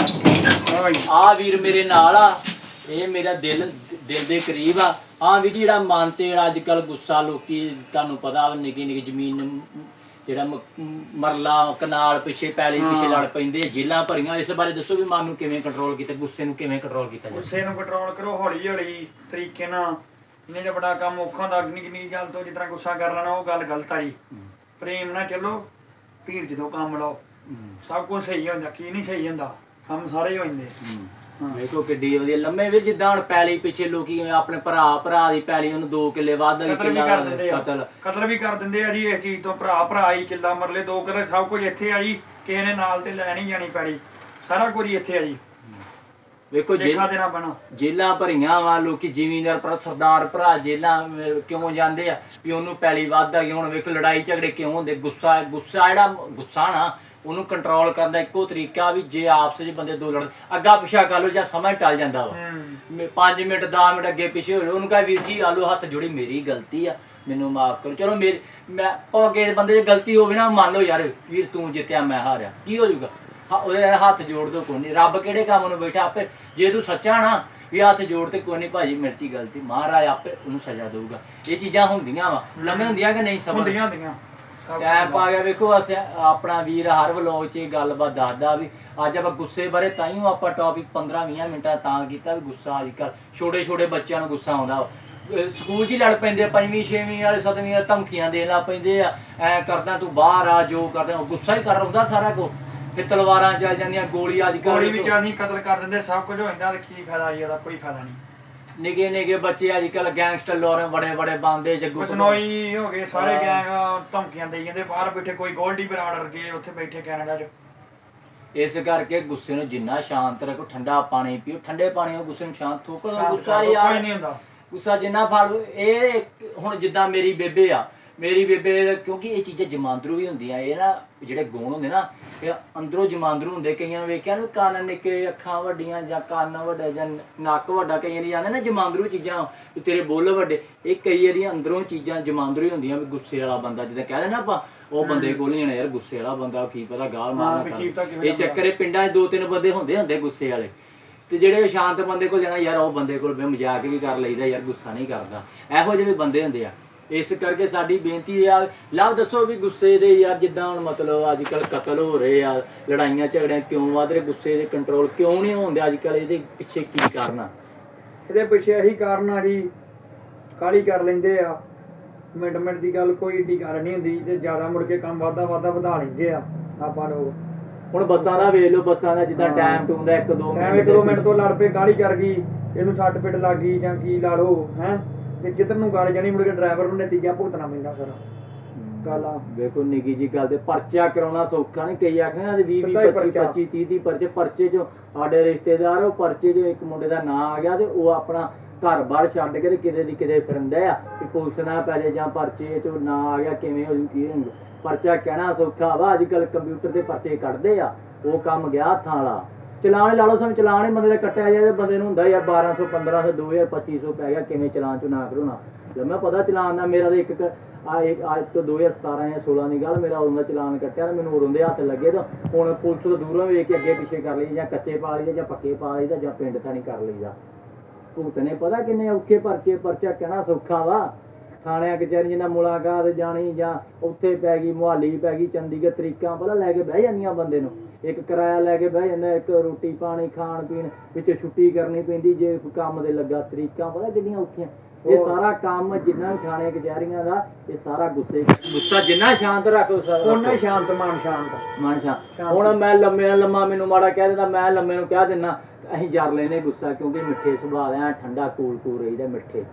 ਆ ਵੀਰ ਮੇਰੇ ਨਾਲ ਆ ਇਹ ਮੇਰਾ ਦਿਲ ਦਿਲ ਦੇ ਕਰੀਬ ਆ। ਹਾਂ ਵੀ ਜਿਹੜਾ ਮਨ ਤੇ ਜਿਹੜਾ ਅੱਜ ਕੱਲ ਗੁੱਸਾ ਲੋਕੀ ਤੁਹਾਨੂੰ ਪਤਾ ਨਿੱਕੀ ਨਿੱਕੀ ਜ਼ਮੀਨ ਜਿਹੜਾ ਮਰਲਾ ਕਨਾਲ ਪਿੱਛੇ ਪੈਲੀ ਪਿੱਛੇ ਲੜ ਪੈਂਦੇ ਆ ਜੇਲਾਂ ਭਰੀਆਂ ਇਸ ਬਾਰੇ ਦੱਸੋ ਵੀ ਮਨ ਨੂੰ ਕਿਵੇਂ ਕੰਟਰੋਲ ਕੀਤਾ ਗੁੱਸੇ ਨੂੰ ਕਿਵੇਂ ਕੰਟਰੋਲ ਕੀਤਾ ਗੁੱਸੇ ਨੂੰ ਕੰਟਰੋਲ ਕਰੋ ਹੌਲੀ ਹੌਲੀ ਤਰੀਕੇ ਨਾਲ। ਨਹੀਂ ਤਾਂ ਬੜਾ ਕੰਮ ਔਖਾ ਹੁੰਦਾ ਨਿੱਕੀ ਨਿੱਕੀ ਗੱਲ ਤੋਂ ਤਰ੍ਹਾਂ ਗੁੱਸਾ ਕਰ ਲੈਣਾ ਉਹ ਗੱਲ ਗਲਤ ਆ ਜੀ। ਪ੍ਰੇਮ ਨਾਲ ਚੱਲੋ ਧੀਰਜ ਤੋਂ ਕੰਮ ਲਓ। ਸਭ ਕੁਝ ਸਹੀ ਹੁੰਦਾ ਕੀ ਨਹੀਂ ਸਹੀ ਹੁੰਦਾ ਕੰਮ ਸਾਰੇ ਹੀ ਜਾਂਦੇ। ਵੇਖੋ ਕਿੱਡੀ ਵਧੀਆ ਲੰਮੇ ਵੀਰ ਜਿੱਦਾਂ ਹੁਣ ਪੈਲੀ ਪਿੱਛੇ ਲੋਕੀ ਆਪਣੇ ਭਰਾ ਭਰਾ ਦੀ ਪੈਲੀ ਉਹਨੂੰ 2 ਕਿੱਲੇ ਵੱਧ ਗਈ ਕਤਲ ਵੀ ਕਰ ਦਿੰਦੇ ਆ। ਕਤਲ। ਕਤਲ ਵੀ ਕਰ ਦਿੰਦੇ ਆ ਜੀ ਇਸ ਚੀਜ਼ ਤੋਂ ਭਰਾ ਭਰਾ ਹੀ ਕਿੱਲਾ ਮਰਲੇ ਦੋ ਕਿੱਲੇ ਸਭ ਕੁਝ ਇੱਥੇ ਆ ਜੀ ਕਿਸੇ ਨੇ ਨਾਲ ਤੇ ਲੈ ਨਹੀਂ ਜਾਣੀ ਪੈੜੀ ਸਾਰਾ ਕੁਝ ਇੱਥੇ ਆ ਜੀ। ਵੇਖੋ ਜੇ ਦੇਖਾ ਦੇਣਾ ਪੈਣਾ। ਜੇਲਾਂ ਭਰੀਆਂ ਵਾ ਲੋਕੀ ਜ਼ਿਮੀਂਦਾਰ ਪਰ ਸਰਦਾਰ ਭਰਾ ਜੇਲਾਂ ਅਹ, ਕਿਉਂ ਜਾਂਦੇ ਆ? ਵੀ ਉਹਨੂੰ ਪੈਲੀ ਵੱਧ ਆ ਗਈ ਹੁਣ ਵੇਖ ਲੜਾਈ ਝਗੜੇ ਕਿਉਂ ਹੁੰਦੇ? ਗੁੱਸਾ ਗੁੱਸਾ ਜਿਹੜਾ ਗੁੱਸਾ ਨਾ ਉਹਨੂੰ ਕੰਟਰੋਲ ਕਰਨ ਦਾ ਇੱਕੋ ਤਰੀਕਾ ਵੀ ਜੇ ਆਪਸ ਵਿੱਚ ਬੰਦੇ ਦੋ ਲੜ ਅੱਗਾ ਪਿਛਾ ਕਰ ਲੋ ਜਾਂ ਸਮਾਂ ਟਲ ਜਾਂਦਾ ਵਾ। ਹੂੰ। 5 ਮਿੰਟ 10 ਮਿੰਟ ਅੱਗੇ ਪਿੱਛੇ ਹੋ ਜਾਓ, ਉਹਨੂੰ ਕਹੇ ਵੀਰ ਜੀ ਆਲੋ ਹੱਥ ਜੋੜੀ ਮੇਰੀ ਗਲਤੀ ਆ ਮੈਨੂੰ ਮਾਫ ਕਰੋ। ਚਲੋ ਮੇਰੀ ਮੈਂ ਕਿਸੇ ਬੰਦੇ ਦੀ ਗਲਤੀ ਹੋਵੇ ਨਾ ਮੰਨ ਲਓ ਯਾਰ ਵੀਰ ਤੂੰ ਜਿੱਤਿਆ ਮੈਂ ਹਾਰਿਆ। ਕੀ ਹੋ ਜਾਊਗਾ? ਹ- ਉਹਦੇ ਹੱਥ ਜੋੜ ਦੋ ਕੋਈ ਨਹੀਂ ਰੱਬ ਕਿਹੜੇ ਕੰਮ ਨੂੰ ਬੈਠਾ ਆਪੇ ਜੇ ਤੂੰ ਸੱਚਾ ਨਾ ਵੀ ਹੱਥ ਜੋੜ ਤੇ ਕੋਈ ਨਹੀਂ ਭਾਜੀ ਮਿਰਚੀ ਗਲਤੀ। ਮਹਾਰਾਜ ਆਪੇ ਉਹਨੂੰ ਸਜ਼ਾ ਦੇਊਗਾ। ਇਹ ਚੀਜ਼ਾਂ ਹੁੰਦੀਆਂ ਵਾ। ਲੰਮੇ ਹੁੰਦੀਆਂ ਕਿ ਨਹੀਂ ਸਮਝ ਹੁੰਦੀਆਂ ਹੁੰਦੀਆਂ। ਸਭ ਟਾਈਮ ਪਾ ਗਿਆ ਵੇਖੋ ਅਸ ਆਪਣਾ ਵੀਰ ਹਰ ਵਲੋਗ 'ਚ ਇਹ ਗੱਲਬਾਤ ਦੱਸਦਾ ਵੀ ਅੱਜ ਆਪਾਂ ਗੁੱਸੇ ਬਾਰੇ ਤਾਂ ਹੀ ਆਪਾਂ ਟੌਪਿਕ 15-20 ਮਿੰਟਾਂ ਤਾਂ ਕੀਤਾ ਵੀ ਗੁੱਸਾ ਅੱਜ ਕੱਲ ਛੋਟੇ ਛੋਟੇ ਬੱਚਿਆਂ ਨੂੰ ਗੁੱਸਾ ਆਉਂਦਾ ਵਾ। ਸਕੂਲ 'ਚ ਹੀ ਲੜ ਪੈਂਦੇ ਆ, ਪੰਜਵੀਂ ਛੇਵੀਂ ਵਾਲੇ ਸੱਤਵੀਂ ਵਾਲੇ ਧਮਕੀਆਂ ਦੇਣ ਲੱਗ ਪੈਂਦੇ ਆ। ਐ ਕਰਦਾ ਤੂੰ ਬਾਹਰ ਆ ਜੋ ਕਰਦਾ ਗੁੱਸਾ ਹੀ ਕਰ ਹੁੰਦਾ ਸਾਰਾ ਕੁਝ ਤੇ ਤਲਵਾਰਾਂ ਚੱਲ ਜਾਂਦੀਆਂ ਗੋਲੀ ਅੱਜ ਕੱਲ ਗੋਲੀ ਵੀ ਚੱਲਦੀ ਕਤਲ ਕਰ ਦਿੰਦੇ ਸਭ ਕੁਝ ਹੋ ਜਾਂਦਾ ਤੇ ਕੀ ਫਾਇਦਾ ਜੀ ਉਹਦਾ ਕੋਈ ਫਾਇਦਾ ਨਹੀਂ। ਨਿੱਕੇ ਨਿੱਕੇ ਬੱਚੇ ਅੱਜ ਕੱਲ ਗੈਂਗਸਟਰ ਲੋਰੇ ਬੜੇ ਬੜੇ ਬੰਦੇ ਜੱਗੂ ਬਸਨੋਈ ਹੋ ਗਏ ਸਾਰੇ ਹਾਂ। ਗੈਂਗ ਧਮਕੀਆਂ ਦੇਈ ਜਾਂਦੇ ਬਾਹਰ ਬੈਠੇ ਕੋਈ ਗੋਲਡੀ ਬਰਾੜ ਵਰਗੇ ਉੱਥੇ ਬੈਠੇ ਕੈਨੇਡਾ 'ਚ। ਇਸ ਕਰਕੇ ਗੁੱਸੇ ਨੂੰ ਜਿੰਨਾ ਸ਼ਾਂਤ ਰੱਖੋ ਠੰਡਾ ਪਾਣੀ ਪੀਓ ਠੰਡੇ ਪਾਣੀ ਨਾਲ ਗੁੱਸੇ ਨੂੰ ਸ਼ਾਂਤ ਥੋਕੋ ਗੁੱਸਾ ਕੋਈ ਯਾਰ ਨਹੀਂ ਹੁੰਦਾ। ਗੁੱਸਾ ਜਿੰਨਾ ਫਲ ਇਹ ਇੱਕ- ਹੁਣ ਜਿੱਦਾਂ ਮੇਰੀ ਬੇਬੇ ਆ ਮੇਰੀ ਬੇਬੇ ਕਿਉਂਕਿ ਇਹ ਚੀਜ਼ਾਂ ਜਮਾਂਦਰੂ ਵੀ ਹੁੰਦੀਆਂ ਇਹ ਨਾ ਜਿਹੜੇ ਗੁਣ ਹੁੰਦੇ ਨਾ ਇਹ ਅੰਦਰੋਂ ਜਮਾਂਦਰੂ ਹੁੰਦੇ ਕਈਆਂ ਨੂੰ ਵੇਖਿਆ ਨਾ ਕੰਨ ਨਿੱਕੇ ਅੱਖਾਂ ਵੱਡੀਆਂ ਜਾਂ ਕੰਨ ਵੱਡਾ ਜਾਂ ਨੱਕ ਵੱਡਾ ਕਈਆਂ ਦੀ ਜਾਂਦੇ ਨਾ ਜਮਾਂਦਰੂ ਚੀਜ਼ਾਂ ਵੀ ਤੇਰੇ ਬੁੱਲ ਵੱਡੇ ਇਹ ਕਈ ਵਾਰੀ ਅੰਦਰੋਂ ਚੀਜ਼ਾਂ ਜਮਾਂਦਰੂ ਹੀ ਹੁੰਦੀਆਂ ਵੀ ਗੁੱਸੇ ਵਾਲਾ ਬੰਦਾ ਜਿੱਦਾਂ ਕਹਿੰਦੇ ਨਾ ਆਪਾਂ ਉਹ ਬੰਦੇ ਕੋਲ ਨਹੀਂ ਆਣਾ ਯਾਰ ਗੁੱਸੇ ਵਾਲਾ ਬੰਦਾ ਕੀ ਪਤਾ ਗਾਲ ਮਾਰਨਾ ਇਹ ਚੱਕਰ ਪਿੰਡਾਂ 'ਚ ਦੋ ਤਿੰਨ ਬੰਦੇ ਹੁੰਦੇ ਹੁੰਦੇ ਗੁੱਸੇ ਵਾਲੇ। ਤੇ ਜਿਹੜੇ ਸ਼ਾਂਤ ਬੰਦੇ ਕੋਲ ਜਾਣਾ ਯਾਰ ਉਹ ਬੰਦੇ ਕੋਲ ਵੀ ਮਜ਼ਾਕ ਵੀ ਕਰ ਲਈਦਾ ਯਾਰ ਗੁੱਸਾ ਨਹੀਂ ਕਰਦਾ। ਇਹੋ ਜਿਹੇ ਬੰਦੇ ਹੁੰਦੇ ਆ। ਇਸ ਕਰਕੇ ਸਾਡੀ ਬੇਨਤੀ ਹੈ ਆ ਲਵ ਦੱਸੋ ਵੀ ਗੁੱਸੇ ਦੇ ਯਾਰ ਜਿੱਦਾਂ ਹੁਣ ਮਤਲਬ ਅੱਜ ਕੱਲ ਕਤਲ ਹੋ ਰਹੇ ਆ ਲੜਾਈਆਂ ਝਗੜਿਆਂ ਕਿਉਂ ਵੱਧ ਰਹੇ ਗੁੱਸੇ ਦੇ ਕੰਟਰੋਲ ਕਿਉਂ ਨਹੀਂ ਹੁੰਦੇ ਅੱਜ ਕੱਲ ਇਹਦੇ ਪਿੱਛੇ ਕੀ ਕਾਰਨ ਆ? ਇਹਦੇ ਪਿੱਛੇ ਇਹੀ ਕਾਰਨ ਆ ਜੀ ਕਾਲੀ ਕਰ ਲੈਂਦੇ ਆ। ਮਿੰਟ ਮਿੰਟ ਦੀ ਗੱਲ ਕੋਈ ਏਡੀ ਗੱਲ ਨਹੀਂ ਹੁੰਦੀ ਤੇ ਜ਼ਿਆਦਾ ਮੁੜ ਕੇ ਕੰਮ ਵਾਧਾ ਵਾਧਾ ਵਧਾ ਲੈਂਦੇ ਆ ਆਪਾਂ ਲੋਕ। ਹੁਣ ਬੱਸਾਂ ਦਾ ਵੇਖ ਲਓ ਬੱਸਾਂ ਦਾ ਜਿੱਦਾਂ। ਟਾਈਮ ਟੂਮ ਦਾ 1 2 ਐਵੇਂ ਇੱਕ ਦੋ ਮਿੰਟ ਤੋਂ ਲੜ ਪਏ ਕਾਲੀ ਕਰ ਗਈ ਇਹਨੂੰ ਸੱਟ ਪਿੱਟ ਲੱਗ ਗਈ ਜਾਂ ਕੀ ਲਾ ਲਓ ਹੈ? ਤੇ ਜਿੱਧਰ ਨੂੰ ਗੱਲ ਜਾਣੀ ਮੁੜ ਕੇ ਡਰਾਈਵਰ ਨੂੰ ਨਤੀਜਾ ਭੁਗਤਣਾ ਪੈਂਦਾ ਸਾਰਾ। ਗੱਲ ਵੇਖੋ ਨਿੱਕੀ ਜੀ ਗੱਲ ਤੇ ਪਰਚਾ ਕਰਾਉਣਾ ਸੌਖਾ ਨਹੀਂ। ਕਈ ਆਖਦੇ ਨਾ 20 ਪਤਾ ਹੀ 20 25 ਪਰਚਾ। 25 30 30 ਪਰਚੇ। ਪਰਚੇ ਚੋਂ ਸਾਡੇ ਰਿਸ਼ਤੇਦਾਰ ਉਹ ਪਰਚੇ ਚੋਂ ਇੱਕ ਮੁੰਡੇ ਦਾ ਨਾਂ ਆ ਗਿਆ ਤੇ ਉਹ ਆਪਣਾ ਘਰ-ਬਾਰ ਛੱਡ ਕੇ ਕਿਤੇ ਦੀ ਕਿਤੇ ਫਿਰਦਾ ਆ ਕਿ ਪੁਲਿਸ ਨਾ ਪੈ ਜਾਏ ਜਾਂ ਪਰਚੇ ਚੋਂ ਨਾਂ ਆ ਗਿਆ ਕਿਵੇਂ ਹੋ ਜੂ ਕੀ ਹੋਊ ਪਰਚਾ ਕਹਿਣਾ ਸੌਖਾ ਵਾ। ਅੱਜ ਕੱਲ ਕੰਪਿਊਟਰ ਤੇ ਪਰਚੇ ਕੱਢਦੇ ਆ। ਉਹ ਕੰਮ ਗਿਆ ਹੱਥਾਂ ਵਾਲਾ। ਚਲਾਨ ਲਾ ਲਓ, ਸਾਨੂੰ ਚਲਾਨ ਹੀ ਬੰਦੇ ਦਾ ਕੱਟਿਆ ਜਾਏ, ਬੰਦੇ ਨੂੰ ਹੁੰਦਾ ਯਾਰ 1200 1500 2000 2500 ਪੈ ਗਿਆ, ਕਿਵੇਂ ਚਲਾਨ ਚੋਂ ਨਾ ਕਰੋ ਨਾ। ਜਦ ਮੈਂ ਪਤਾ ਚਲਾਨ ਦਾ, ਮੇਰਾ ਤਾਂ ਇੱਕ ਕ- ਆ ਇੱਕ ਅੱਜ ਤੋਂ 2017 ਜਾਂ 16 ਦੀ ਗੱਲ, ਮੇਰਾ ਉਦੋਂ ਦਾ ਚਲਾਨ ਕੱਟਿਆ ਤੇ ਮੈਨੂੰ ਉਦੋਂ ਦੇ ਹੱਥ ਲੱਗੇ ਤਾਂ ਹੁਣ ਪੁਲਿਸ ਤੋਂ ਦੂਰੋਂ ਵੇਖ ਕੇ ਅੱਗੇ ਪਿੱਛੇ ਕਰ ਲਈ ਜਾਂ ਕੱਚੇ ਪਾ ਲਈ ਜਾਂ ਪੱਕੇ ਪਾ ਲਈਦਾ ਜਾਂ ਪਿੰਡ ਤਾਂ ਨਹੀਂ ਕਰ ਲਈਦਾ। ਭੂਤ ਨੇ ਪਤਾ ਕਿੰਨੇ ਔਖੇ ਪਰਚੇ, ਪਰਚਾ ਕਹਿਣਾ ਸੌਖਾ ਵਾ। ਥਾਣਿਆਂ ਕਚਹਿਰੀ ਜਿੰਨਾ ਮੁਲਾਕਾਤ ਜਾਣੀ ਜਾਂ ਉੱਥੇ ਪੈ ਗਈ, ਮੁਹਾਲੀ ਪੈ ਗਈ, ਚੰਡੀਗੜ੍ਹ ਤਰੀਕਾਂ ਪਹਿਲਾਂ ਲੈ ਕੇ ਬਹਿ ਜਾਂਦੀਆਂ ਬੰਦੇ ਨੂੰ। ਇੱਕ ਕਿਰਾਇਆ ਲੈ ਕੇ ਬਹਿ ਜਾਂਦਾ ਇੱਕ ਰੋਟੀ ਪਾਣੀ ਖਾਣ ਪੀਣ ਵਿੱਚ ਛੁੱਟੀ ਕਰਨੀ ਪੈਂਦੀ ਜੇ ਕੰਮ ਦੇ ਲੱਗਾ ਤਰੀਕਾਂ ਪਤਾ ਕਿੰਨੀਆਂ ਔਖੀਆਂ। ਇਹ। ਸਾਰਾ ਕੰਮ ਜਿੰਨਾ ਥਾਣੇ ਕਚਹਿਰੀਆਂ ਦਾ ਇਹ ਸਾਰਾ ਗੁੱਸੇ ਗੁੱਸਾ ਜਿੰਨਾ ਸ਼ਾਂਤ ਰੱਖੋ ਸਾਰਾ। ਉਹਨਾਂ ਸ਼ਾਂਤ ਮਨ ਸ਼ਾਂਤ। ਮਨ ਸ਼ਾਂਤ। ਹੁਣ ਮੈਂ ਲੰਮੇ ਲੰਮਾ ਮੈਨੂੰ ਮਾੜਾ ਕਹਿ ਦਿੰਦਾ ਮੈਂ ਲੰਮੇ ਨੂੰ ਕਹਿ ਦਿੰਦਾ ਅਸੀਂ ਜਰ ਲੈਨੇ ਗੁੱਸਾ ਕਿਉਂਕਿ ਮਿੱਠੇ ਸੁਭਾਅ ਆ ਠੰਡਾ ਕੂਲ ਕੂਲ ਰਹੀਦਾ ਮਿੱਠੇ।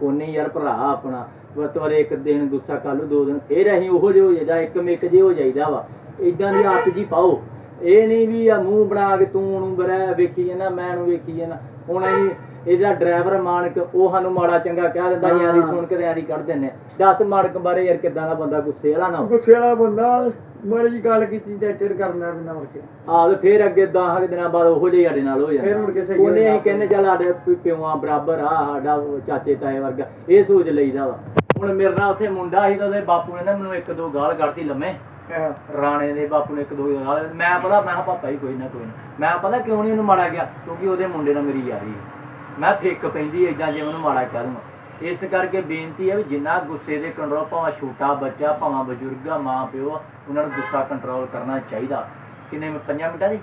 ਕੋਨੇ ਯਾਰ ਭਰਾ ਆਪਣਾ ਵਤਵਰੇ ਇੱਕ ਦਿਨ ਗੁੱਸਾ ਕਰ ਲਓ ਦੋ ਦਿਨ ਫੇਰ ਅਸੀਂ ਉਹੋ ਜਿਹੇ ਹੋ ਜਾਈਦਾ ਇੱਕ ਮਿੱਕ ਜੇ ਹੋ ਜਾਈਦਾ ਵਾ। ਇਦਾਂ ਦੀ ਆਦਤ ਜੀ ਪਾਓ। ਇਹ ਨਹੀਂ ਵੀ ਆ ਮੂੰਹ ਬਣਾ ਕੇ ਤੂੰ ਨੂੰ ਬਰੇ ਵੇਖੀ ਜਾਂਦਾ ਮੈਂ ਨੂੰ ਵੇਖੀ ਜਾਂਦਾ ਹੁਣ ਅਸੀਂ ਇਹਦਾ ਡਰਾਈਵਰ ਮਾਨਕ ਉਹ ਸਾਨੂੰ ਮਾੜਾ ਚੰਗਾ ਕਹਿ ਦਿੰਦਾ ਯਾਰੀ। ਸੁਣ ਕੇ ਯਾਰੀ ਕੱਢ ਆ। ਦੱਸ ਮਾਨਕ ਬਾਰੇ ਯਾਰ ਕਿਦਾਂ ਦਾ ਬੰਦਾ ਗੁੱਸੇ ਵਾਲਾ ਨਾ। ਗੁੱਸੇ ਵਾਲਾ ਬੰਦਾ ਜੀ ਗੱਲ ਕੀਤੀ ਤੇ ਚਿਰ ਕਰਨਾ ਪੈਂਦਾ ਮੁੜ ਕੇ ਆਹ ਤੇ ਫੇਰ ਅੱਗੇ 10 ਦਿਨਾਂ ਬਾਅਦ ਉਹੋ ਜਿਹੇ ਸਾਡੇ ਨਾਲ ਹੋ ਜਾਂਦਾ ਫੇਰ ਮੁੜ ਕੇ ਸਹੀ ਉਹਨੇ ਅਸੀਂ। ਕਹਿੰਦੇ ਚੱਲ ਸਾਡੇ ਪਿਓਾਂ ਬਰਾਬਰ ਆ ਸਾਡਾ ਚਾਚੇ ਤਾਏ ਵਰਗਾ ਇਹ ਸੋਚ ਲਈਦਾ ਵਾ ਹੁਣ ਮੇਰੇ ਨਾਲ ਉੱਥੇ ਮੁੰਡਾ ਸੀ ਤਾਂ ਉਹਦੇ ਬਾਪੂ ਨੇ ਨਾ ਮੈਨੂੰ ਇੱਕ ਦੋ ਗਾਲ ਕੱਢਤੀ ਲੰਮੇ ਰਾਣੇ ਦੇ ਬਾਪੂ ਨੇ ਇੱਕ ਦੋ ਗਾਲ ਮੈਂ ਪਤਾ ਮੈਂ ਕਿਹਾ ਪਾਪਾ ਹੀ ਕੋਈ ਨਾ ਕੋਈ ਨਾ। ਮੈਂ ਪਤਾ ਕਿਉਂ ਨਹੀਂ ਉਹਨੂੰ ਮਾੜਾ ਗਿਆ ਕਿਉਂਕਿ ਉਹਦੇ ਮੁੰਡੇ ਨਾਲ ਮੇਰੀ ਯਾਰੀ ਹੈ ਮੈਂ ਫਿੱਕ ਪੈਂਦੀ ਏਦਾਂ ਜੇ ਉਹਨੂੰ ਮਾੜਾ ਕਹਿ ਦੂੰਗਾ ਇਸ ਕਰਕੇ ਬੇਨਤੀ ਹੈ ਵੀ ਜਿੰਨਾ ਗੁੱਸੇ ਦੇ ਕੰਟਰੋਲ ਭਾਵੇਂ ਛੋਟਾ ਬੱਚਾ ਭਾਵੇਂ ਬਜ਼ੁਰਗ ਆ ਮਾਂ ਪਿਓ ਆ, ਉਹਨਾਂ ਨੂੰ ਗੁੱਸਾ ਕੰਟਰੋਲ ਕਰਨਾ ਚਾਹੀਦਾ। ਕਿੰਨੇ ਪੰਜਾਂ ਮਿੰਟਾਂ ਦੀ?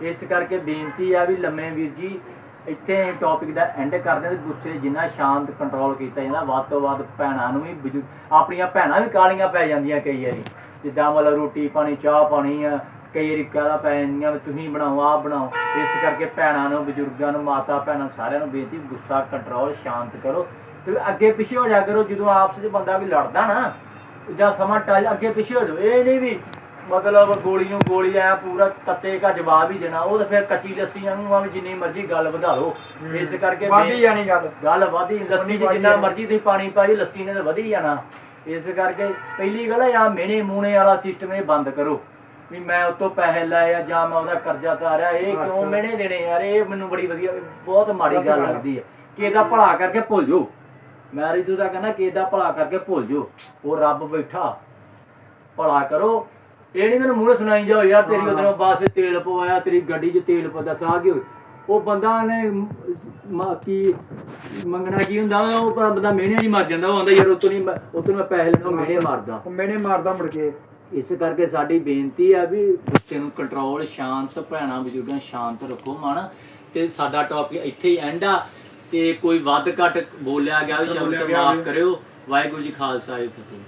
ਇਸ ਕਰਕੇ ਬੇਨਤੀ ਆ ਵੀ ਲੰਮੇ ਵੀਰ ਜੀ ਇੱਥੇ ਟੌਪਿਕ ਦਾ ਐਂਡ ਕਰਦੇ ਤੇ ਗੁੱਸੇ ਜਿੰਨਾ ਸ਼ਾਂਤ ਕੰਟਰੋਲ ਕੀਤਾ ਜਾਂਦਾ ਵੱਧ ਤੋਂ ਵੱਧ ਭੈਣਾਂ ਨੂੰ ਵੀ ਬਜ਼ੁ- ਆਪਣੀਆਂ ਭੈਣਾਂ ਵੀ ਕਾਲੀਆਂ ਪੈ ਜਾਂਦੀਆਂ ਕਈ ਵਾਰੀ। ਜਿੱਦਾਂ ਮਤਲਬ ਰੋਟੀ ਪਾਣੀ ਚਾਹ ਪਾਣੀ ਆ ਕਈ ਵਾਰੀ ਕਾਲਾ ਪੈ ਜਾਂਦੀਆਂ ਵੀ ਤੁਸੀਂ ਬਣਾਓ ਆਪ ਬਣਾਓ। ਇਸ ਕਰਕੇ ਭੈਣਾਂ ਨੂੰ ਬਜ਼ੁਰਗਾਂ ਨੂੰ ਮਾਤਾ ਭੈਣਾਂ ਸਾਰਿਆਂ ਨੂੰ ਬੇਨਤੀ ਗੁੱਸਾ ਕੰਟਰੋਲ ਸ਼ਾਂਤ ਕਰੋ। ਤੇ ਅੱਗੇ ਪਿੱਛੇ ਹੋ ਜਾ ਕਰੋ ਜਦੋਂ ਆਪਸ ਵਿੱਚ ਬੰਦਾ ਵੀ ਲੜਦਾ ਨਾ ਜਾਂ ਸਮਾਂ ਟਲ ਅੱਗੇ ਪਿੱਛੇ ਹੋ ਜਾਓ। ਇਹ ਨਹੀਂ ਵੀ ਮਤਲਬ ਗੋਲੀ ਨੂੰ ਗੋਲੀ ਆਇਆ ਪੂਰਾ ਤੱਤੇ ਦਾ ਜਵਾਬ ਹੀ ਦੇਣਾ। ਉਹ ਤਾਂ ਫਿਰ ਕੱਚੀ ਲੱਸੀ ਵਾਂਗੂ ਆ ਵੀ ਜਿੰਨੀ ਮਰਜ਼ੀ ਗੱਲ ਵਧਾ ਲਓ ਇਸ ਕਰਕੇ ਵੱਧ ਜਾਣੀ ਗੱਲ। ਗੱਲ ਵਧੀ ਲੱਸੀ ਜਿੰਨਾ। ਮਰਜ਼ੀ ਤੁਸੀਂ ਪਾਣੀ ਪਾਈ ਲੱਸੀ ਨੇ ਤਾਂ ਵਧੀ ਜਾਣਾ। ਇਸ ਕਰਕੇ ਪਹਿਲੀ ਗੱਲ ਆ ਮੇਨੇ ਮੂਣੇ ਵਾਲਾ ਸਿਸਟਮ ਇਹ ਬੰਦ ਕਰੋ। ਵੀ ਮੈਂ ਉਤੋਂ ਪੈਸੇ ਲਏ ਆ ਜਾਂ ਮੈਂ ਉਹਦਾ ਕਰਜ਼ਾ ਤਾਰਿਆ ਇਹ ਕਿਉਂ। ਮਿਹਣੇ ਦੇਣੇ ਯਾਰ ਇਹ ਮੈਨੂੰ ਬੜੀ ਵਧੀਆ ਬਹੁਤ ਮਾੜੀ ਗੱਲ। ਲੱਗਦੀ ਹੈ ਕਿ ਇਹਦਾ ਭਲਾ ਕਰਕੇ ਭੁੱਲ ਜਾਓ। ਮੈਂ ਰਿਤੂ ਦਾ ਕਹਿੰਦਾ ਕਿ ਇਹਦਾ ਭਲਾ ਕਰਕੇ ਭੁੱਲ ਜਾਓ। ਉਹ ਰੱਬ ਬੈਠਾ। ਭਲਾ ਕਰੋ। ਇਹ ਨਹੀਂ ਮੈਨੂੰ ਮੂਹਰੇ ਸੁਣਾਈ ਜਾਓ ਯਾਰ ਤੇਰੀ ਉਧਰੋਂ ਬੱਸ ਤੇਲ ਪਵਾਇਆ ਤੇਰੀ ਗੱਡੀ 'ਚ ਤੇਲ ਪਦਾ ਸਾ ਕੀ ਹੋਈ ਉਹ ਬੰਦਾ ਨੇ ਮਾ ਕੀ ਮੰਗਣਾ ਕੀ ਹੁੰਦਾ ਉਹ ਬ- ਬੰਦਾ ਮਿਹਨਿਆਂ ਦੀ ਮਰ ਜਾਂਦਾ ਉਹ ਆਂਦਾ ਯਾਰ ਉਤੋਂ ਨਹੀਂ ਉਤੋਂ ਮੈਂ ਪੈਸੇ ਲੈਣਾ ਮਿਹਨੇ ਮਾਰਦਾ। ਉਹ ਮੈਨੇ ਮਾਰਦਾ ਮੁੜ ਕੇ। ਇਸ ਕਰਕੇ ਸਾਡੀ ਬੇਨਤੀ ਆ ਵੀ ਗੁੱਸੇ ਨੂੰ ਕੰਟਰੋਲ ਸ਼ਾਂਤ ਭੈਣਾਂ ਬਜ਼ੁਰਗਾਂ ਸ਼ਾਂਤ ਰੱਖੋ ਮਨ ਤੇ ਸਾਡਾ ਟੌਪਿਕ ਇੱਥੇ ਹੀ ਐਂਡ ਆ ਤੇ ਕੋਈ ਵੱਧ ਘੱਟ ਬੋਲਿਆ ਗਿਆ ਵੀ ਸ਼ਬਦ ਬੋਲਿਆ ਗਿਆ ਮਾਫ ਵੀ। ਕਰਿਓ। ਵਾਹਿਗੁਰੂ ਜੀ ਖਾਲਸਾ ਜੀ ਫਤਿਹ।